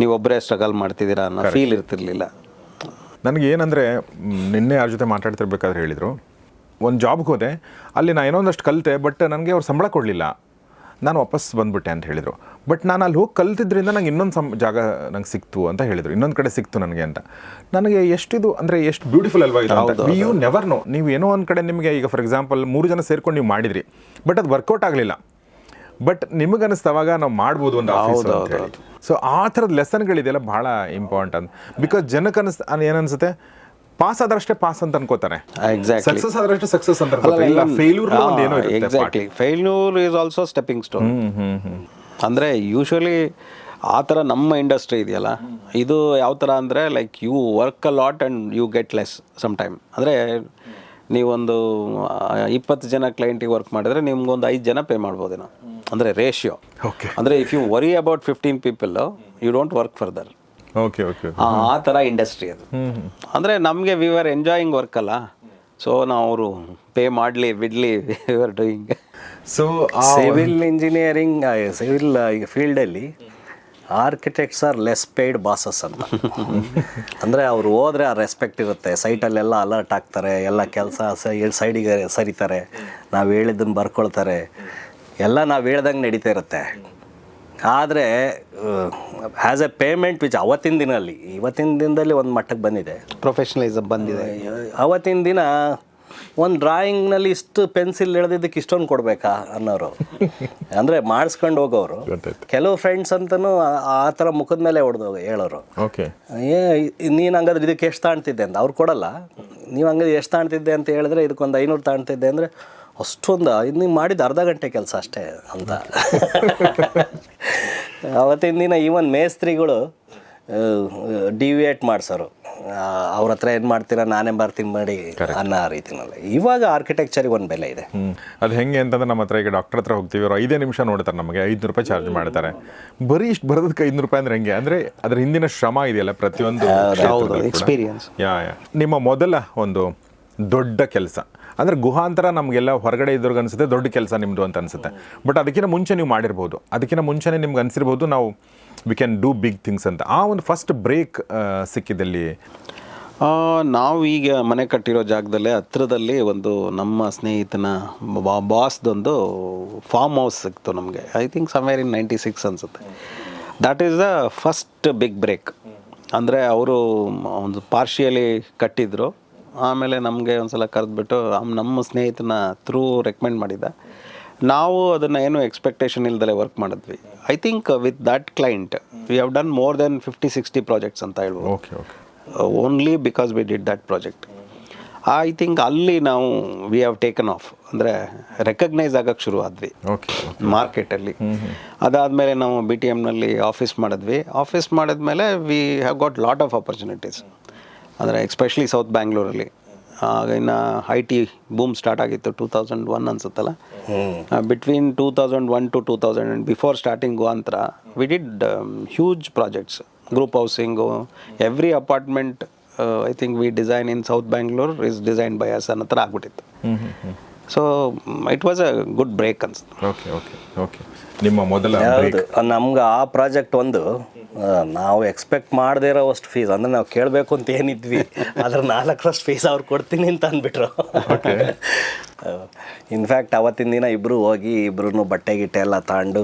ನೀವೊಬ್ಬರೇ ಸ್ಟ್ರಗಲ್ ಮಾಡ್ತಿದ್ದೀರಾ ಅನ್ನೋ ಫೀಲ್ ಇರ್ತಿರ್ಲಿಲ್ಲ. ನನಗೆ ಏನಂದರೆ ನಿನ್ನೆ ಯಾರ ಜೊತೆ ಮಾತಾಡ್ತಿರ್ಬೇಕಾದ್ರೆ ಹೇಳಿದರು. ಒಂದು ಜಾಬ್ಗೆ ಹೋದೆ. ಅಲ್ಲಿ ನಾನು ಏನೋ ಒಂದಷ್ಟು ಕಲಿತೆ ಬಟ್ ನನಗೆ ಅವ್ರು ಸಂಬಳ ಕೊಡಲಿಲ್ಲ. ನಾನು ವಾಪಸ್ ಬಂದುಬಿಟ್ಟೆ ಅಂತ ಹೇಳಿದರು. ಬಟ್ ನಾನು ಅಲ್ಲಿ ಹೋಗಿ ಕಲ್ತಿದ್ರಿಂದ ನಂಗೆ ಇನ್ನೊಂದು ಸಂ ಜಾಗ ನಂಗೆ ಸಿಕ್ತು ಅಂತ ಹೇಳಿದರು. ಇನ್ನೊಂದು ಕಡೆ ಸಿಕ್ತು ನನಗೆ ಅಂತ. ನನಗೆ ಎಷ್ಟಿದು ಅಂದರೆ ಎಷ್ಟು ಬ್ಯೂಟಿಫುಲ್ ಅಲ್ವಾ ಇದು? ಯು ನೆವರ್ ನೋ ನೀವು ಏನೋ ಒಂದು ಕಡೆ ನಿಮಗೆ ಈಗ ಫಾರ್ ಎಕ್ಸಾಂಪಲ್ ಮೂರು ಜನ ಸೇರ್ಕೊಂಡು ನೀವು ಮಾಡಿದ್ರಿ. ಬಟ್ ಅದು ವರ್ಕೌಟ್ ಆಗಲಿಲ್ಲ. ಬಟ್ ನಿಮಗೆ ಅನಿಸ್ತವಾಗ ನಾವು ಮಾಡ್ಬೋದು ಒಂದು ಆಫೀಸ್ ಅಂತ ಹೇಳಿ. ಸೊ ಆ ಥರದ ಲೆಸನ್ಗಳಿದೆಯಲ್ಲ ಭಾಳ ಇಂಪಾರ್ಟೆಂಟ್ ಬಿಕಾಸ್ ಜನಕ್ಕೆ ಅನಿಸ್ ಏನನ್ಸುತ್ತೆ? ಪಾಸ್ ಆದ್ರಷ್ಟೇ ಪಾಸ್ ಅಂತ ಅನ್ಕೋತಾರೆ. ಸಕ್ಸಸ್ ಆದ್ರಷ್ಟೇ ಸಕ್ಸಸ್ ಅಂತ ಇಲ್ಲ ಫೇಲ್ಯೂರ್ ಏನೋ exactly failure is also stepping stone ಅಂದರೆ ಯೂಶ್ವಲಿ ಆ ಥರ ನಮ್ಮ ಇಂಡಸ್ಟ್ರಿ ಇದೆಯಲ್ಲ ಇದು ಯಾವ ಥರ ಅಂದರೆ like you work a lot and you get less some time ಅಂದರೆ ನೀವೊಂದು ಇಪ್ಪತ್ತು ಜನ ಕ್ಲೈಂಟಿಗೆ ವರ್ಕ್ ಮಾಡಿದ್ರೆ ನಿಮ್ಗೊಂದು ಐದು ಜನ ಪೇ ಮಾಡ್ಬೋದೇನೋ. ಅಂದರೆ ರೇಷಿಯೋ ಓಕೆ ಅಂದರೆ if you worry about fifteen people you don't work further okay okay ಆ ಥರ ಇಂಡಸ್ಟ್ರಿ ಅದು. ಅಂದರೆ ನಮಗೆ ವಿ ಆರ್ ಎಂಜಾಯಿಂಗ್ ವರ್ಕ್ ಅಲ್ಲ. ಸೊ ನಾವು ಅವರು ಪೇ ಮಾಡಲಿ ಬಿಡಲಿ we are doing so civil engineering civil ಫೀಲ್ಡಲ್ಲಿ architects are less paid bosses ಅಂತ. *laughs* ಅಂದರೆ ಅವರು ಹೋದ್ರೆ ಆ ರೆಸ್ಪೆಕ್ಟ್ ಇರುತ್ತೆ. ಸೈಟಲ್ಲೆಲ್ಲ ಅಲರ್ಟ್ ಆಗ್ತಾರೆ ಎಲ್ಲ ಕೆಲಸ ಸೈಡಿಗೆ ಸರಿತಾರೆ. ನಾವು ಹೇಳಿದ್ದನ್ನು ಬರ್ಕೊಳ್ತಾರೆ. ಎಲ್ಲ ನಾವು ಹೇಳ್ದಂಗೆ ನಡೀತಾ ಇರುತ್ತೆ. ಆದರೆ ಆ್ಯಸ್ ಎ ಪೇಮೆಂಟ್ ವಿಚ್ ಅವತ್ತಿನ ದಿನಲ್ಲಿ ಇವತ್ತಿನ ದಿನದಲ್ಲಿ ಒಂದು ಮಟ್ಟಕ್ಕೆ ಬಂದಿದೆ. ಪ್ರೊಫೆಷ್ನಲಿಸಮ್ ಬಂದಿದೆ. ಅವತ್ತಿನ ದಿನ ಒಂದು ಡ್ರಾಯಿಂಗ್ನಲ್ಲಿ ಇಷ್ಟು ಪೆನ್ಸಿಲ್ ಎಳೆದಿದ್ದಕ್ಕೆ ಇಷ್ಟೊಂದು ಕೊಡಬೇಕಾ ಅನ್ನೋರು. *laughs* ಅಂದರೆ ಮಾಡಿಸ್ಕೊಂಡು ಹೋಗೋರು. ಕೆಲವು ಫ್ರೆಂಡ್ಸ್ ಅಂತಲೂ ಆ ಥರ ಮುಖದ ಮೇಲೆ ಹೊಡೆದು ಹೇಳೋರು. ಓಕೆ ಏ ನೀನು ಹಂಗಾದ್ರೆ ಇದಕ್ಕೆ ಎಷ್ಟು ತಾಣ್ತಿದ್ದೆ ಅಂತ. ಅವ್ರು ಕೊಡಲ್ಲ. ನೀವು ಹಂಗಾದ್ರೆ ಎಷ್ಟು ತಾಣ್ತಿದ್ದೆ ಅಂತ ಹೇಳಿದ್ರೆ ಇದಕ್ಕೊಂದು ಐನೂರು ತಾಣ್ತಿದ್ದೆ ಅಂದರೆ ಅಷ್ಟೊಂದು ಇದು ನೀವು ಮಾಡಿದ ಅರ್ಧ ಗಂಟೆ ಕೆಲಸ ಅಷ್ಟೇ ಅಂತ. ಅವತ್ತಿನ ದಿನ ಈವನ್ ಮೇಸ್ತ್ರಿಗಳು ಡಿವಿಯೇಟ್ ಮಾಡಿಸೋರು. ಅವ್ರ ಹತ್ರ ಏನು ಮಾಡ್ತೀರಾ ನಾನೇ ಬರ್ತೀನಿ ಮಾಡಿ ಅನ್ನೋ ರೀತಿನಲ್ಲಿ. ಇವಾಗ ಆರ್ಕಿಟೆಕ್ಚರಿಗೆ ಒಂದು ಬೆಲೆ ಇದೆ. ಅದು ಹೆಂಗೆ ಅಂತಂದ್ರೆ ನಮ್ಮ ಹತ್ರ ಈಗ ಡಾಕ್ಟರ್ ಹತ್ರ ಹೋಗ್ತೀವಿ ಅವ್ರು ಐದೇ ನಿಮಿಷ ನೋಡ್ತಾರೆ ನಮಗೆ ಐದು ರೂಪಾಯಿ ಚಾರ್ಜ್ ಮಾಡ್ತಾರೆ. ಬರೀ ಇಷ್ಟು ಬರೋದಕ್ಕೆ ಐದುನೂರು ರೂಪಾಯಿ ಅಂದ್ರೆ ಹೆಂಗೆ? ಅಂದರೆ ಅದ್ರ ಹಿಂದಿನ ಶ್ರಮ ಇದೆಯಲ್ಲ ಪ್ರತಿಯೊಂದು. Experience yeah yeah. ನಿಮ್ಮ ಮೊದಲ ಒಂದು ದೊಡ್ಡ ಕೆಲಸ ಅಂದರೆ ಗುಹಾಂತರ ನಮಗೆಲ್ಲ ಹೊರಗಡೆ ಇದ್ರಿಗೆ ಅನಿಸುತ್ತೆ, ದೊಡ್ಡ ಕೆಲಸ ನಿಮ್ಮದು ಅಂತ ಅನಿಸುತ್ತೆ. ಬಟ್ ಅದಕ್ಕಿಂತ ಮುಂಚೆ ನೀವು ಮಾಡಿರ್ಬೋದು. ಅದಕ್ಕಿಂತ ಮುಂಚೆನೇ ನಿಮ್ಗೆ ಅನಿಸಿರ್ಬೋದು ನಾವು we can do big things ಅಂತ. ಆ ಒಂದು ಫಸ್ಟ್ ಬ್ರೇಕ್ ಸಿಕ್ಕಿದಲ್ಲಿ ನಾವು ಈಗ ಮನೆ ಕಟ್ಟಿರೋ ಜಾಗದಲ್ಲೇ ಹತ್ರದಲ್ಲಿ ಒಂದು ನಮ್ಮ ಸ್ನೇಹಿತನ ಬಾಸ್ದೊಂದು ಫಾರ್ಮ್ ಹೌಸ್ ಸಿಕ್ತು ನಮಗೆ. I think somewhere in ninety six ಅನಿಸುತ್ತೆ. That is the first big break ಅಂದರೆ ಅವರು ಒಂದು ಪಾರ್ಶಿಯಲಿ ಕಟ್ಟಿದ್ರು. ಆಮೇಲೆ ನಮಗೆ ಒಂದು ಸಲ ಕರೆದ್ಬಿಟ್ಟು ನಮ್ಮ ಸ್ನೇಹಿತನ ಥ್ರೂ ರೆಕಮೆಂಡ್ ಮಾಡಿದ್ದ. ನಾವು ಅದನ್ನು ಏನು ಎಕ್ಸ್ಪೆಕ್ಟೇಷನ್ ಇಲ್ಲದಲ್ಲೇ ವರ್ಕ್ ಮಾಡಿದ್ವಿ. I think with that client we have done more than fifty sixty projects ಅಂತ ಹೇಳ್ಬೋದು. Okay okay only because we did that project I think ಅಲ್ಲಿ ನಾವು ವಿ ಹ್ಯಾವ್ ಟೇಕನ್ ಆಫ್ ಅಂದರೆ ರೆಕಗ್ನೈಸ್ ಆಗಕ್ಕೆ ಶುರು ಆದ್ವಿ. ಓಕೆ ಮಾರ್ಕೆಟಲ್ಲಿ ಅದಾದಮೇಲೆ ನಾವು ಬಿ ಟಿ ಎಮ್ನಲ್ಲಿ ಆಫೀಸ್ ಮಾಡಿದ್ವಿ. ಆಫೀಸ್ ಮಾಡಿದ್ಮೇಲೆ we have got lot of opportunities ಅಂದರೆ ಎಕ್ಸ್ಪೆಷಲಿ ಸೌತ್ ಬ್ಯಾಂಗ್ಳೂರಲ್ಲಿ ಆಗ ಇನ್ನು ಐ ಟಿ ಬೂಮ್ ಸ್ಟಾರ್ಟ್ ಆಗಿತ್ತು two thousand one ಅನ್ಸುತ್ತಲ್ಲ? Between two thousand one to two thousand and before starting ಗೋಂತ್ರ we did huge projects group housing every apartment I think we design in south Bangalore is design by us ಅನ್ನೋ ಥರ ಆಗ್ಬಿಟ್ಟಿತ್ತು. So it was a good break ಅನ್ಸುತ್ತೆ. Okay okay okay ನಿಮ್ಮ ಮೊದಲ break. ನಮ್ಗೆ ಆ project ಒಂದು ನಾವು ಎಕ್ಸ್ಪೆಕ್ಟ್ ಮಾಡದೇ ಇರೋವಷ್ಟು ಫೀಸ್ ಅಂದರೆ ನಾವು ಕೇಳಬೇಕು ಅಂತ ಏನಿದ್ವಿ ಅದ್ರ ನಾಲ್ಕರಷ್ಟು ಫೀಸ್ ಅವ್ರು ಕೊಡ್ತೀನಿ ಅಂತ ಅಂದ್ಬಿಟ್ರು. ಇನ್ಫ್ಯಾಕ್ಟ್ ಅವತ್ತಿನ ದಿನ ಇಬ್ಬರು ಹೋಗಿ ಇಬ್ಬರೂ ಬಟ್ಟೆ ಗಿಟ್ಟೆ ಎಲ್ಲ ತಗೊಂಡು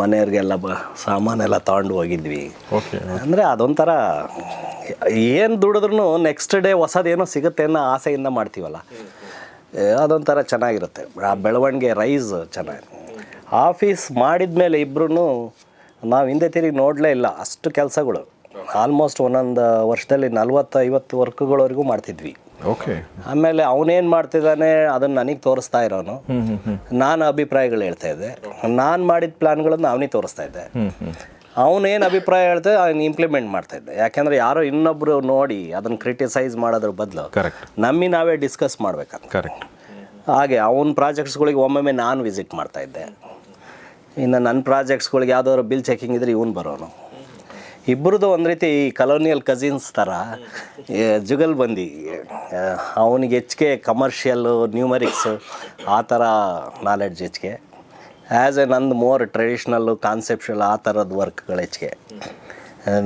ಮನೆಯವ್ರಿಗೆಲ್ಲ ಬ ಸಾಮಾನೆಲ್ಲ ತಗೊಂಡು ಹೋಗಿದ್ವಿ. ಓಕೆ ಅಂದರೆ ಅದೊಂಥರ ಏನು ದುಡಿದ್ರೂ ನೆಕ್ಸ್ಟ್ ಡೇ ಹೊಸದೇನೋ ಸಿಗುತ್ತೆ ಅನ್ನೋ ಆಸೆಯಿಂದ ಮಾಡ್ತೀವಲ್ಲ. ಅದೊಂಥರ ಚೆನ್ನಾಗಿರುತ್ತೆ. ಆ ಬೆಳವಣಿಗೆ ರೈಸ್ ಚೆನ್ನಾಗಿ. ಆಫೀಸ್ ಮಾಡಿದ ಮೇಲೆ ಇಬ್ಬರೂ ನಾವು ಹಿಂದೆ ತಿರುಗಿ ನೋಡಲೇ ಇಲ್ಲ ಅಷ್ಟು ಕೆಲಸಗಳು. ಆಲ್ಮೋಸ್ಟ್ ಒಂದೊಂದು ವರ್ಷದಲ್ಲಿ ನಲ್ವತ್ತು ಐವತ್ತು ವರ್ಕ್ಗಳವರೆಗೂ ಮಾಡ್ತಿದ್ವಿ. ಓಕೆ ಆಮೇಲೆ ಅವನೇನು ಮಾಡ್ತಿದ್ದಾನೆ ಅದನ್ನು ನನಗೆ ತೋರಿಸ್ತಾ ಇರೋನು. ನಾನು ಅಭಿಪ್ರಾಯಗಳು ಹೇಳ್ತಾ ಇದ್ದೆ. ನಾನು ಮಾಡಿದ ಪ್ಲ್ಯಾನ್ಗಳನ್ನು ಅವನಿಗೆ ತೋರಿಸ್ತಾ ಇದ್ದೆ. ಅವನೇನು ಅಭಿಪ್ರಾಯ ಹೇಳ್ತಾ ಅವ್ನು ಇಂಪ್ಲಿಮೆಂಟ್ ಮಾಡ್ತಾ ಇದ್ದೆ. ಯಾಕೆಂದ್ರೆ ಯಾರೋ ಇನ್ನೊಬ್ರು ನೋಡಿ ಅದನ್ನು ಕ್ರಿಟಿಸೈಸ್ ಮಾಡೋದ್ರ ಬದಲು ಕರೆಕ್ಟ್ ನಮ್ಮಿ ನಾವೇ ಡಿಸ್ಕಸ್ ಮಾಡ್ಬೇಕಂತ. ಕರೆಕ್ಟ್ ಹಾಗೆ ಅವನ ಪ್ರಾಜೆಕ್ಟ್ಸ್ಗಳಿಗೆ ಒಮ್ಮೊಮ್ಮೆ ನಾನು ವಿಸಿಟ್ ಮಾಡ್ತಾ ಇದ್ದೆ. ಇನ್ನು ನನ್ನ ಪ್ರಾಜೆಕ್ಟ್ಸ್ಗಳಿಗೆ ಯಾವುದಾದ್ರು ಬಿಲ್ ಚೆಕಿಂಗ್ ಇದ್ರೆ ಇವನು ಬರೋನು. ಇಬ್ಬರದು ಒಂದು ರೀತಿ ಕಲೋನಿಯಲ್ ಕಸಿನ್ಸ್ ಥರ ಜುಗಲ್ ಬಂದಿ. ಅವನಿಗೆ ಹೆಚ್ಚಿಗೆ ಕಮರ್ಷಿಯಲ್ಲು ನ್ಯೂಮರಿಕ್ಸು ಆ ಥರ ನಾಲೆಡ್ಜ್ ಹೆಚ್ಚಿಗೆ ಆ್ಯಸ್ ಎ ನಂದು ಮೋರ್ ಟ್ರೆಡಿಷ್ನಲ್ಲು ಕಾನ್ಸೆಪ್ಷಲ್ ಆ ಥರದ ವರ್ಕ್ಗಳು ಹೆಚ್ಚಿಗೆ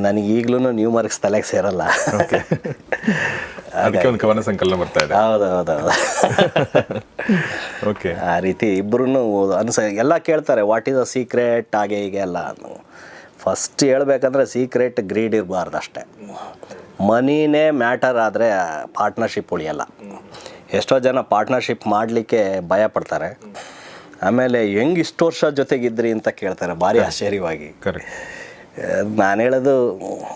ನನಗೆ ಈಗಲೂ ನ್ಯೂಮರಿಕ್ಸ್ ತಲೆಗೆ ಸೇರಲ್ಲ. *laughs* ಅದಕ್ಕೆ ಒಂದು ಕವನ ಸಂಕಲನ ಬರ್ತಾ ಇದೆ. ಹೌದೌದೌದು. ಹೌದು ಹೌದು ಓಕೆ ಆ ರೀತಿ ಇಬ್ಬರೂ ಅನ್ಸ ಎಲ್ಲ ಕೇಳ್ತಾರೆ ವಾಟ್ ಈಸ್ ಅ ಸೀಕ್ರೆಟ್ ಹಾಗೆ ಹೀಗೆ ಎಲ್ಲ. ಫಸ್ಟ್ ಹೇಳ್ಬೇಕಂದ್ರೆ ಸೀಕ್ರೆಟ್ ಗ್ರೀಡ್ ಇರಬಾರ್ದು ಅಷ್ಟೇ. ಮನಿನೇ ಮ್ಯಾಟರ್ ಆದರೆ ಪಾರ್ಟ್ನರ್ಶಿಪ್ ಉಳಿಯಲ್ಲ. ಎಷ್ಟೋ ಜನ ಪಾರ್ಟ್ನರ್ಶಿಪ್ ಮಾಡಲಿಕ್ಕೆ ಭಯ ಪಡ್ತಾರೆ. ಆಮೇಲೆ ಹೆಂಗೆ ಇಷ್ಟು ವರ್ಷ ಜೊತೆಗಿದ್ರಿ ಅಂತ ಕೇಳ್ತಾರೆ ಭಾರಿ ಆಶ್ಚರ್ಯವಾಗಿ. ನಾನು ಹೇಳೋದು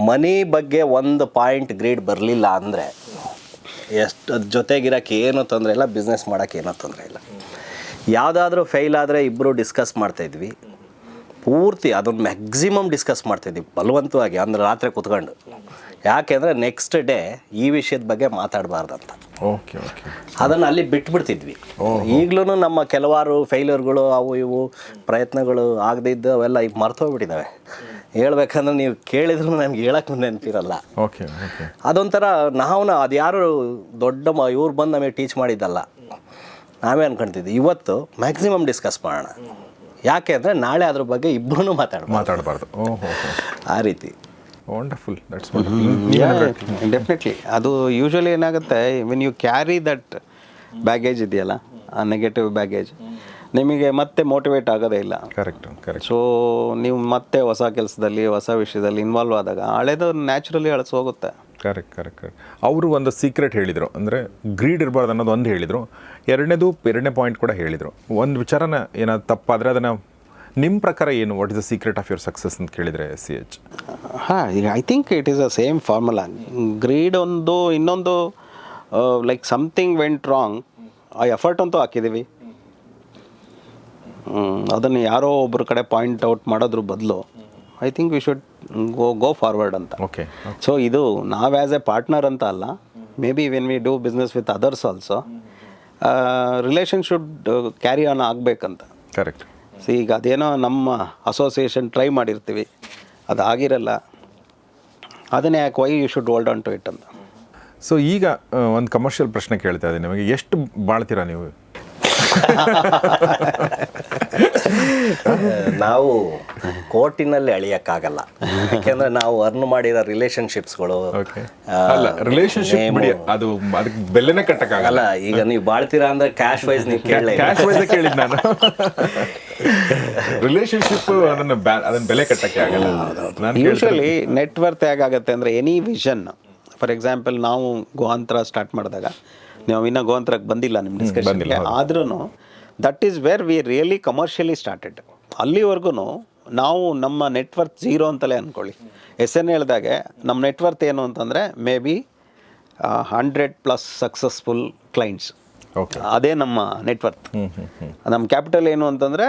ಮನಿ ಬಗ್ಗೆ ಒಂದು ಪಾಯಿಂಟ್ ಗ್ರೀಡ್ ಬರಲಿಲ್ಲ ಅಂದರೆ ಎಷ್ಟು ಜೊತೆಗಿರೋಕ್ಕೆ ಏನೂ ತೊಂದರೆ ಇಲ್ಲ ಬಿಸ್ನೆಸ್ ಮಾಡೋಕ್ಕೆ ಏನೂ ತೊಂದರೆ ಇಲ್ಲ. ಯಾವುದಾದ್ರೂ ಫೇಲ್ ಆದರೆ ಇಬ್ಬರು ಡಿಸ್ಕಸ್ ಮಾಡ್ತಾಯಿದ್ವಿ ಪೂರ್ತಿ ಅದನ್ನು ಮ್ಯಾಕ್ಸಿಮಮ್ ಡಿಸ್ಕಸ್ ಮಾಡ್ತಾಯಿದ್ವಿ ಬಲವಂತವಾಗಿ ಅಂದ್ರೆ ರಾತ್ರಿ ಕೂತ್ಕೊಂಡು. ಯಾಕೆಂದರೆ ನೆಕ್ಸ್ಟ್ ಡೇ ಈ ವಿಷಯದ ಬಗ್ಗೆ ಮಾತಾಡಬಾರ್ದಂತ. ಓಕೆ ಓಕೆ ಅದನ್ನು ಅಲ್ಲಿ ಬಿಟ್ಬಿಡ್ತಿದ್ವಿ. ಈಗಲೂ ನಮ್ಮ ಕೆಲವಾರು ಫೇಲ್ಯೂರ್ಗಳು ಅವು ಇವು ಪ್ರಯತ್ನಗಳು ಆಗದಿದ್ದು ಇದ್ದು ಅವೆಲ್ಲ ಈಗ ಮರ್ತೋಗ್ಬಿಟ್ಟಿದ್ದಾವೆ ಹೇಳ್ಬೇಕಂದ್ರೆ ನೀವು ಕೇಳಿದ್ರು ನನಗೆ ಹೇಳಕ್ಕೆ ನೆನಪಿರಲ್ಲ. ಓಕೆ ಓಕೆ ಅದೊಂಥರ ನಾವು ಅದು ಯಾರು ದೊಡ್ಡ ಮ ಇವ್ರು ಬಂದು ನಮಗೆ ಟೀಚ್ ಮಾಡಿದ್ದಲ್ಲ. ನಾವೇ ಅನ್ಕೊಂತಿದ್ವಿ. ಇವತ್ತು ಮ್ಯಾಕ್ಸಿಮಮ್ ಡಿಸ್ಕಸ್ ಮಾಡೋಣ. ಯಾಕೆ ಅಂದರೆ ನಾಳೆ ಅದ್ರ ಬಗ್ಗೆ ಇಬ್ಬರೂ ಮಾತಾಡ ಮಾತಾಡಬಾರ್ದು. ಓಹೋ ಆ ರೀತಿ. ವಂಡರ್ಫುಲ್ ದಟ್ಸ್ ಡೆಫಿನೆಟ್ಲಿ ಅದು ಯೂಶ್ವಲಿ ಏನಾಗುತ್ತೆ when you carry that baggage ಇದೆಯಲ್ಲ ಆ ನೆಗೆಟಿವ್ ಬ್ಯಾಗೇಜ್ ನಿಮಗೆ ಮತ್ತೆ ಮೋಟಿವೇಟ್ ಆಗೋದೇ ಇಲ್ಲ. ಕರೆಕ್ಟ್ ಕರೆಕ್ಟ್ ಸೊ ನೀವು ಮತ್ತೆ ಹೊಸ ಕೆಲಸದಲ್ಲಿ ಹೊಸ ವಿಷಯದಲ್ಲಿ ಇನ್ವಾಲ್ವ್ ಆದಾಗ ಹಳೇದು ನ್ಯಾಚುರಲಿ ಅಳಸ ಹೋಗುತ್ತೆ. ಕರೆಕ್ಟ್ ಕರೆಕ್ಟ್ ಕರೆಕ್ಟ್ ಅವರು ಒಂದು ಸೀಕ್ರೆಟ್ ಹೇಳಿದರು. ಅಂದರೆ ಗ್ರೀಡ್ ಇರಬಾರ್ದು ಅನ್ನೋದು ಒಂದು ಹೇಳಿದರು. ಎರಡನೇದು ಎರಡನೇ ಪಾಯಿಂಟ್ ಕೂಡ ಹೇಳಿದರು. ಒಂದು ವಿಚಾರನ ಏನಾದ್ರು ತಪ್ಪಾದರೆ ಅದನ್ನು ನಿಮ್ಮ ಪ್ರಕಾರ ಏನು? What is the secret of your success ಅಂತ ಕೇಳಿದರೆ ಸಿ ಎಚ್ ಹಾಂ I think it is a same formula greed ಒಂದು ಇನ್ನೊಂದು ಲೈಕ್ ಸಮಥಿಂಗ್ ವೆಂಟ್ ರಾಂಗ್ ಆ ಎಫರ್ಟ್ ಅಂತೂ ಹಾಕಿದ್ದೀವಿ ಅದನ್ನು ಯಾರೋ ಒಬ್ಬರ ಕಡೆ ಪಾಯಿಂಟ್ ಔಟ್ ಮಾಡೋದ್ರ ಬದಲು I think we should go go forward ಅಂತ. ಓಕೆ ಸೊ ಇದು ನಾವು ಆ್ಯಸ್ ಎ ಪಾರ್ಟ್ನರ್ ಅಂತ ಅಲ್ಲ maybe when we do business with others also relation should carry on ಆಗಬೇಕಂತ. ಕರೆಕ್ಟ್ ಸೊ ಈಗ ಅದೇನೋ ನಮ್ಮ ಅಸೋಸಿಯೇಷನ್ ಟ್ರೈ ಮಾಡಿರ್ತೀವಿ ಅದು ಆಗಿರಲ್ಲ ಅದನ್ನೇ ಯಾಕೆ why you should hold on to it ಅಂತ. ಸೊ ಈಗ ಒಂದು ಕಮರ್ಷಿಯಲ್ ಪ್ರಶ್ನೆ ಕೇಳ್ತಾ ಇದ್ದೀನಿ ನಿಮಗೆ. ಎಷ್ಟು ಬಾಳ್ತೀರಾ ನೀವು? *laughs* ನಾವು ಕೋರ್ಟಿನಲ್ಲಿ ಅಳಿಯಕ್ಕಾಗಲ್ಲ. ಯಾಕೆಂದ್ರೆ ನಾವು ಅರ್ನ್ ಮಾಡಿರೋ ರಿಲೇಶನ್ಶಿಪ್ಸ್ಗಳು ಅಲ್ಲ ರಿಲೇಶನ್ಶಿಪ್ ಬಿಡಿ ಅದು ಅದಕ್ಕೆ ಬೆಲೆನೇ ಕಟ್ಟಕ್ಕಾಗಲ್ಲ. ಈಗ ನೀವು ಬಾಳ್ತೀರಾ ಅಂದ್ರೆ ಕ್ಯಾಶ್ ವೈಸ್ ನೀವು ಕೇಳಲೇ ಕ್ಯಾಶ್ ವೈಸ್ ಕೇಳಿದ್ ನಾನು. ರಿಲೇಶನ್ಶಿಪ್ ಅದನ್ನ ಅದನ್ನ ಬೆಲೆ ಕಟ್ಟಕ್ಕೆ ಆಗಲ್ಲ. ಯೂಶಲಿ ನೆಟ್ವರ್ತ್ ಹೇಗಾಗತ್ತೆ ಅಂದರೆ ಎನಿ ವಿಷನ್ ಫಾರ್ ಎಕ್ಸಾಂಪಲ್ ನಾವು ಗೋವಾಂತರ ಸ್ಟಾರ್ಟ್ ಮಾಡಿದಾಗ ನಾವು ಇನ್ನೂ ಗೋವಂತ್ರಕ್ಕೆ ಬಂದಿಲ್ಲ ನಿಮ್ಮ ಡಿಸ್ಕಷನ್ಗೆ ಆದ್ರೂ that is where we really commercially started ಅಲ್ಲಿವರೆಗೂ ನಾವು ನಮ್ಮ ನೆಟ್ವರ್ಕ್ ಜೀರೋ ಅಂತಲೇ ಅಂದ್ಕೊಳ್ಳಿ ಎಸ್ ಎನ್ ಹೇಳ್ದಾಗೆ ನಮ್ಮ ನೆಟ್ವರ್ಕ್ ಏನು ಅಂತಂದರೆ maybe hundred plus successful clients okay ಅದೇ ನಮ್ಮ ನೆಟ್ವರ್ಕ್ ನಮ್ಮ ಕ್ಯಾಪಿಟಲ್ ಏನು ಅಂತಂದರೆ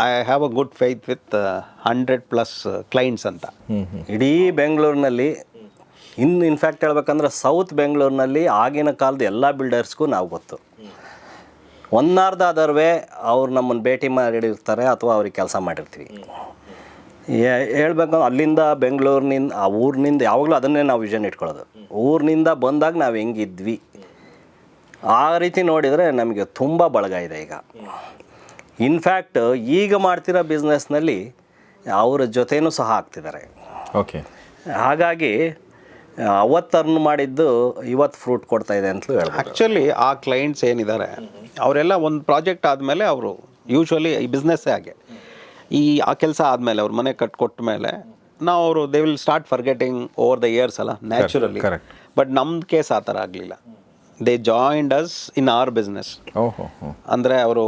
I have a good faith with hundred plus clients ಅಂತ. ಇಡೀ ಬೆಂಗಳೂರಿನಲ್ಲಿ ಇನ್ನು ಇನ್ಫ್ಯಾಕ್ಟ್ ಹೇಳ್ಬೇಕಂದ್ರೆ ಸೌತ್ ಬೆಂಗಳೂರಿನಲ್ಲಿ ಆಗಿನ ಕಾಲದ ಎಲ್ಲ ಬಿಲ್ಡರ್ಸ್ಗೂ ನಾವು ಗೊತ್ತು. One or the other way ಅವ್ರು ನಮ್ಮನ್ನು ಭೇಟಿ ಮಾಡಿರ್ತಾರೆ ಅಥವಾ ಅವ್ರಿಗೆ ಕೆಲಸ ಮಾಡಿರ್ತೀವಿ. ಹೇಳ್ಬೇಕಂದ್ರೆ ಹೇಳ್ಬೇಕು ಅಲ್ಲಿಂದ ಬೆಂಗಳೂರಿನಿಂದ ಆ ಊರಿನಿಂದ ಯಾವಾಗಲೂ ಅದನ್ನೇ ನಾವು ವಿಷನ್ ಇಟ್ಕೊಳ್ಳೋದು. ಊರಿನಿಂದ ಬಂದಾಗ ನಾವು ಹೆಂಗಿದ್ವಿ. ಆ ರೀತಿ ನೋಡಿದರೆ ನಮಗೆ ತುಂಬ ಬಳಗ ಇದೆ ಈಗ. ಇನ್ಫ್ಯಾಕ್ಟ್ ಈಗ ಮಾಡ್ತಿರೋ ಬಿಸ್ನೆಸ್ನಲ್ಲಿ ಅವರ ಜೊತೆನೂ ಸಹ ಆಗ್ತಿದ್ದಾರೆ. ಓಕೆ ಹಾಗಾಗಿ ಅವತ್ತು ಅರ್ನ್ ಮಾಡಿದ್ದು ಇವತ್ತು ಫ್ರೂಟ್ ಕೊಡ್ತಾ ಇದೆ ಅಂತಲೂ ಹೇಳಿ ಆ್ಯಕ್ಚುಲಿ ಆ ಕ್ಲೈಂಟ್ಸ್ ಏನಿದ್ದಾರೆ ಅವರೆಲ್ಲ ಒಂದು ಪ್ರಾಜೆಕ್ಟ್ ಆದಮೇಲೆ ಅವರು ಯೂಶ್ವಲಿ ಈ ಬಿಸ್ನೆಸ್ಸೇ ಹಾಗೆ. ಈ ಆ ಕೆಲಸ ಆದಮೇಲೆ ಅವ್ರ ಮನೆ ಕಟ್ಕೊಟ್ಟ ಮೇಲೆ ನಾವು ಅವರು they will start forgetting over the years ಅಲ್ಲ ನ್ಯಾಚುರಲಿ correct. ಬಟ್ ನಮ್ಮ ಕೇಸ್ ಆ ಥರ ಆಗಲಿಲ್ಲ. They joined us in our business ಅಂದರೆ ಅವರು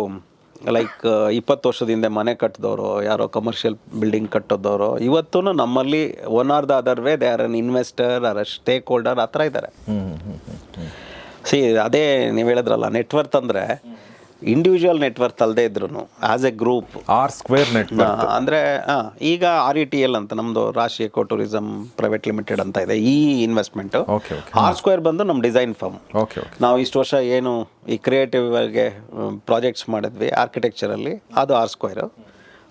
ಲೈಕ್ ಇಪ್ಪತ್ತು ವರ್ಷದ ಹಿಂದೆ ಮನೆ ಕಟ್ಟಿದವರು ಯಾರೋ ಕಮರ್ಷಿಯಲ್ ಬಿಲ್ಡಿಂಗ್ ಕಟ್ಟೋದವರು ಇವತ್ತೂ ನಮ್ಮಲ್ಲಿ one or the other way they are an investor or stakeholder ಆ ಥರ ಇದ್ದಾರೆ. ಸಿ ಅದೇ ನೀವು ಹೇಳಿದ್ರಲ್ಲ ನೆಟ್ವರ್ತ್ ಅಂದರೆ ಇಂಡಿವಿಜುವಲ್ ನೆಟ್ವರ್ಕ್ ಅಲ್ಲದೆ ಇದ್ರು as a group R square net ಅಂದರೆ ಈಗ ಆರ್ ಇ ಟಿ ಎಲ್ ಅಂತ ನಮ್ಮದು ರಾಷ್ಟ್ರೀಯ ಕೋ ಟೂರಿಸಂ ಪ್ರೈವೇಟ್ ಲಿಮಿಟೆಡ್ ಅಂತ ಇದೆ ಈ ಇನ್ವೆಸ್ಟ್ಮೆಂಟ್ ಆರ್ ಸ್ಕ್ವೇರ್ ಬಂದು ನಮ್ಮ ಡಿಸೈನ್ ಫರ್ಮ್ ನಾವು ಇಷ್ಟು ವರ್ಷ ಏನು ಈ ಕ್ರಿಯೇಟಿವ್ ಆಗಿ ಪ್ರಾಜೆಕ್ಟ್ಸ್ ಮಾಡಿದ್ವಿ ಆರ್ಕಿಟೆಕ್ಚರಲ್ಲಿ ಅದು R square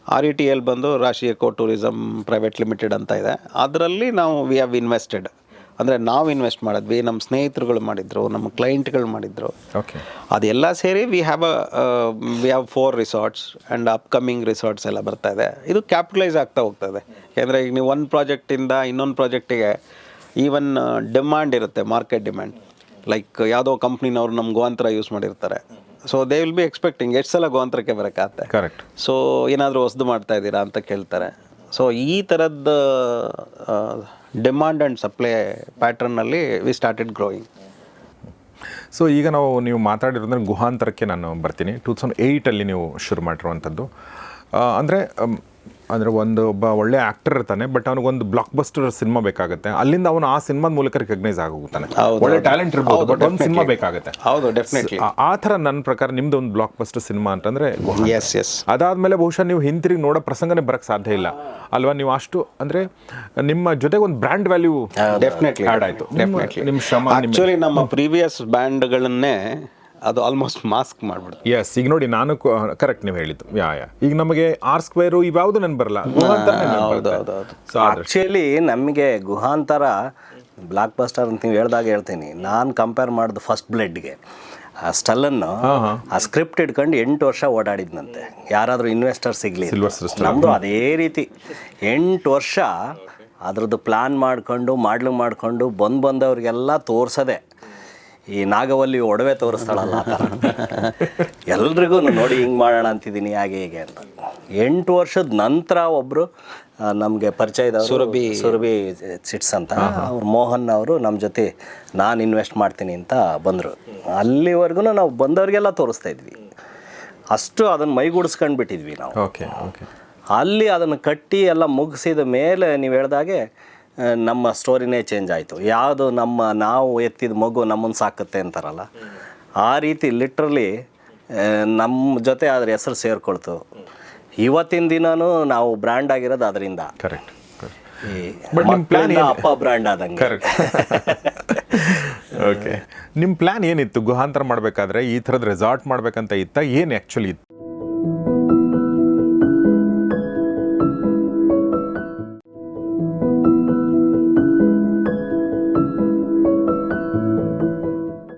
R E T L ಬಂದು ರಾಷ್ಟ್ರೀಯ ಕೋ ಟೂರಿಸಂ ಪ್ರೈವೇಟ್ ಲಿಮಿಟೆಡ್ ಅಂತ ಇದೆ. ಅದರಲ್ಲಿ ನಾವು ವಿ ಹ್ಯಾವ್ ಇನ್ವೆಸ್ಟೆಡ್ ಅಂದರೆ ನಾವು ಇನ್ವೆಸ್ಟ್ ಮಾಡಿದ್ವಿ ನಮ್ಮ ಸ್ನೇಹಿತರುಗಳು ಮಾಡಿದ್ರು ನಮ್ಮ ಕ್ಲೈಂಟ್ಗಳು ಮಾಡಿದ್ರು. ಓಕೆ ಅದೆಲ್ಲ ಸೇರಿ we have a we have four resorts and upcoming resorts ಎಲ್ಲ ಬರ್ತಾ ಇದೆ. ಇದು ಕ್ಯಾಪಿಟಲೈಸ್ ಆಗ್ತಾ ಹೋಗ್ತದೆ. ಯಾಕೆಂದರೆ ಈಗ ನೀವು ಒಂದು ಪ್ರಾಜೆಕ್ಟಿಂದ ಇನ್ನೊಂದು ಪ್ರಾಜೆಕ್ಟಿಗೆ ಈವನ್ ಡಿಮ್ಯಾಂಡ್ ಇರುತ್ತೆ ಮಾರ್ಕೆಟ್ ಡಿಮ್ಯಾಂಡ್ ಲೈಕ್ ಯಾವುದೋ ಕಂಪ್ನಿನವರು ನಮ್ಮ ಗೋವಂತರ ಯೂಸ್ ಮಾಡಿರ್ತಾರೆ. So they will be expecting ಎಷ್ಟು ಸಲ ಗೋವಂತರಕ್ಕೆ ಬರೋಕ್ಕಾಗತ್ತೆ ಕರೆಕ್ಟ್ ಸೊ ಏನಾದರೂ ಹೊಸದು ಮಾಡ್ತಾ ಇದ್ದೀರಾ ಅಂತ ಕೇಳ್ತಾರೆ. ಸೊ ಈ ಥರದ್ದು ಡಿಮಾಂಡ್ ಆ್ಯಂಡ್ ಸಪ್ಲೈ ಪ್ಯಾಟ್ರನ್ನಲ್ಲಿ ವಿ ಸ್ಟಾರ್ಟೆಡ್ ಗ್ರೋಯಿಂಗ್ ಸೊ ಈಗ ನಾವು ನೀವು ಮಾತಾಡಿರೋದ್ರೆ ಗುಹಾಂತರಕ್ಕೆ ನಾನು ಬರ್ತೀನಿ. ಟೂ ತೌಸಂಡ್ ಏಯ್ಟಲ್ಲಿ ನೀವು ಶುರು ಮಾಡಿರುವಂಥದ್ದು. ಅಂದರೆ ಅಂದರೆ ಒಂದು ಒಬ್ಬ ಒಳ್ಳೆ ಆ್ಯಕ್ಟರ್ ಇರ್ತಾನೆ ಬಟ್ ಅವನಿಗೊಂದು ಬ್ಲಾಕ್ ಬಸ್ಟರ್ ಸಿನಿಮಾ ಬೇಕಾಗುತ್ತೆ. ಅಲ್ಲಿಂದ ಅವನು ಆ ಸಿನಿಮಾದ ಮೂಲಕ ರಿಕಗ್ನೈಸ್ ಆಗೋಗುತ್ತಾನೆ. ಒಳ್ಳೆ ಟ್ಯಾಲೆಂಟ್ ಇರ್ಬೋದು ಬಟ್ ಒಂದು ಸಿನಿಮಾ ಬೇಕಾಗುತ್ತೆ. ಹೌದು ಡೆಫಿನೆಟ್ಲಿ ಆ- ಥರ ನನ್ನ ಪ್ರಕಾರ ನಿಮ್ದು ಒಂದು ಬ್ಲಾಕ್ ಬಸ್ಟರ್ ಸಿನಿಮಾ ಅಂತಂದರೆ ಎಸ್ ಎಸ್ ಅದಾದಮೇಲೆ ಬಹುಶಃ ನೀವು ಹಿಂತಿರುಗಿ ನೋಡೋ ಪ್ರಸಂಗನೇ ಬರಕ್ಕೆ ಸಾಧ್ಯ ಇಲ್ಲ. ಅಲ್ವಾ? ನೀವು ಅಷ್ಟು ಅಂದರೆ ನಿಮ್ಮ ಜೊತೆಗೆ ಒಂದು ಬ್ರ್ಯಾಂಡ್ ವ್ಯಾಲ್ಯೂ ಡೆಫಿನೆಟ್ಲಿ ಆ್ಯಡ್ ಆಯಿತು. ನಿಮ್ಮ ಶ್ರಮ ಆ್ಯಕ್ಚುಲಿ ಆಕ್ಚುಲಿ ನಮ್ಮ ಪ್ರೀವಿಯಸ್ ಬ್ಯಾಂಡ್ಗಳನ್ನೇ ಅದು ಆಲ್ಮೋಸ್ಟ್ ಮಾಸ್ಕ್ ಮಾಡ್ಬಿಡ್ತು. ಎಸ್ ಈಗ ನೋಡಿ ನಾನು ಕರೆಕ್ಟ್ ನೀವು ಹೇಳಿದ್ದು. ಯಾ ಯಾ ಈಗ ನಮಗೆ ಆರ್ ಸ್ಕ್ವೇರು ಇವ್ಯಾವುದು ನೆನ್ ಬರಲ್ಲ ಆಕ್ಚುಲಿ ನಮಗೆ ಗುಹಾಂತರ ಬ್ಲಾಕ್ ಬಸ್ಟರ್ ಅಂತ ನೀವು ಹೇಳ್ದಾಗ ಹೇಳ್ತೀನಿ. ನಾನು ಕಂಪೇರ್ ಮಾಡಿದ ಫಸ್ಟ್ ಬ್ಲಡ್ಗೆ ಆ ಸ್ಟಲ್ಲನ್ನು ಆ ಸ್ಕ್ರಿಪ್ಟ್ ಇಟ್ಕೊಂಡು ಎಂಟು ವರ್ಷ ಓಡಾಡಿದ್ನಂತೆ. ಯಾರಾದರೂ ಇನ್ವೆಸ್ಟರ್ ಸಿಗಲಿ ನಮ್ಮದು ಅದೇ ರೀತಿ. ಎಂಟು ವರ್ಷ ಅದ್ರದ್ದು ಪ್ಲಾನ್ ಮಾಡಿಕೊಂಡು ಮಾಡ್ಲು ಮಾಡಿಕೊಂಡು ಬಂದು ಬಂದವ್ರಿಗೆಲ್ಲ ತೋರ್ಸದೆ. ಈ ನಾಗವಲ್ಲಿ ಒಡವೆ ತೋರಿಸ್ತಾಳಲ್ಲ ಎಲ್ರಿಗೂ ನೋಡಿ ಹಿಂಗೆ ಮಾಡೋಣ ಅಂತಿದ್ದೀನಿ ಹಾಗೆ ಹೀಗೆ ಅಂತ. ಎಂಟು ವರ್ಷದ ನಂತರ ಒಬ್ಬರು ನಮಗೆ ಪರಿಚಯದ ಸುರಭಿ ಸುರಭಿ ಸಿಟ್ಸ್ ಅಂತ. ಅವ್ರು ಮೋಹನ್ ಅವರು ನಮ್ಮ ಜೊತೆ ನಾನು ಇನ್ವೆಸ್ಟ್ ಮಾಡ್ತೀನಿ ಅಂತ ಬಂದರು. ಅಲ್ಲಿವರೆಗೂ ನಾವು ಬಂದವರಿಗೆಲ್ಲ ತೋರಿಸ್ತಾ ಇದ್ವಿ. ಅಷ್ಟು ಅದನ್ನು ಮೈಗೂಡಿಸ್ಕೊಂಡು ಬಿಟ್ಟಿದ್ವಿ ನಾವು. Okay okay. ಅಲ್ಲಿ ಅದನ್ನು ಕಟ್ಟಿ ಎಲ್ಲ ಮುಗಿಸಿದ ಮೇಲೆ ನೀವು ಹೇಳ್ದಾಗೆ ನಮ್ಮ ಸ್ಟೋರಿನೇ ಚೇಂಜ್ ಆಯಿತು. ಯಾವುದು ನಮ್ಮ ನಾವು ಎತ್ತಿದ ಮಗು ನಮ್ಮನ್ನು ಸಾಕುತ್ತೆ ಅಂತಾರಲ್ಲ ಆ ರೀತಿ ಲಿಟ್ರಲಿ ನಮ್ಮ ಜೊತೆ ಅದ್ರ ಹೆಸರು ಸೇರ್ಕೊಳ್ತು. ಇವತ್ತಿನ ದಿನನೂ ನಾವು ಬ್ರ್ಯಾಂಡ್ ಆಗಿರೋದು ಅದರಿಂದ. ಕರೆಕ್ಟ್ ಅಪ್ಪ ಬ್ರ್ಯಾಂಡ್ ಆದಂಗೆ. ಕರೆಕ್ಟ್ ಓಕೆ ನಿಮ್ಮ ಪ್ಲ್ಯಾನ್ ಏನಿತ್ತು? ಗುಹಾಂತರ ಮಾಡಬೇಕಾದ್ರೆ ಈ ಥರದ ರೆಸಾರ್ಟ್ ಮಾಡಬೇಕಂತ ಇತ್ತ? ಏನು ಆ್ಯಕ್ಚುಲಿ ಇತ್ತು?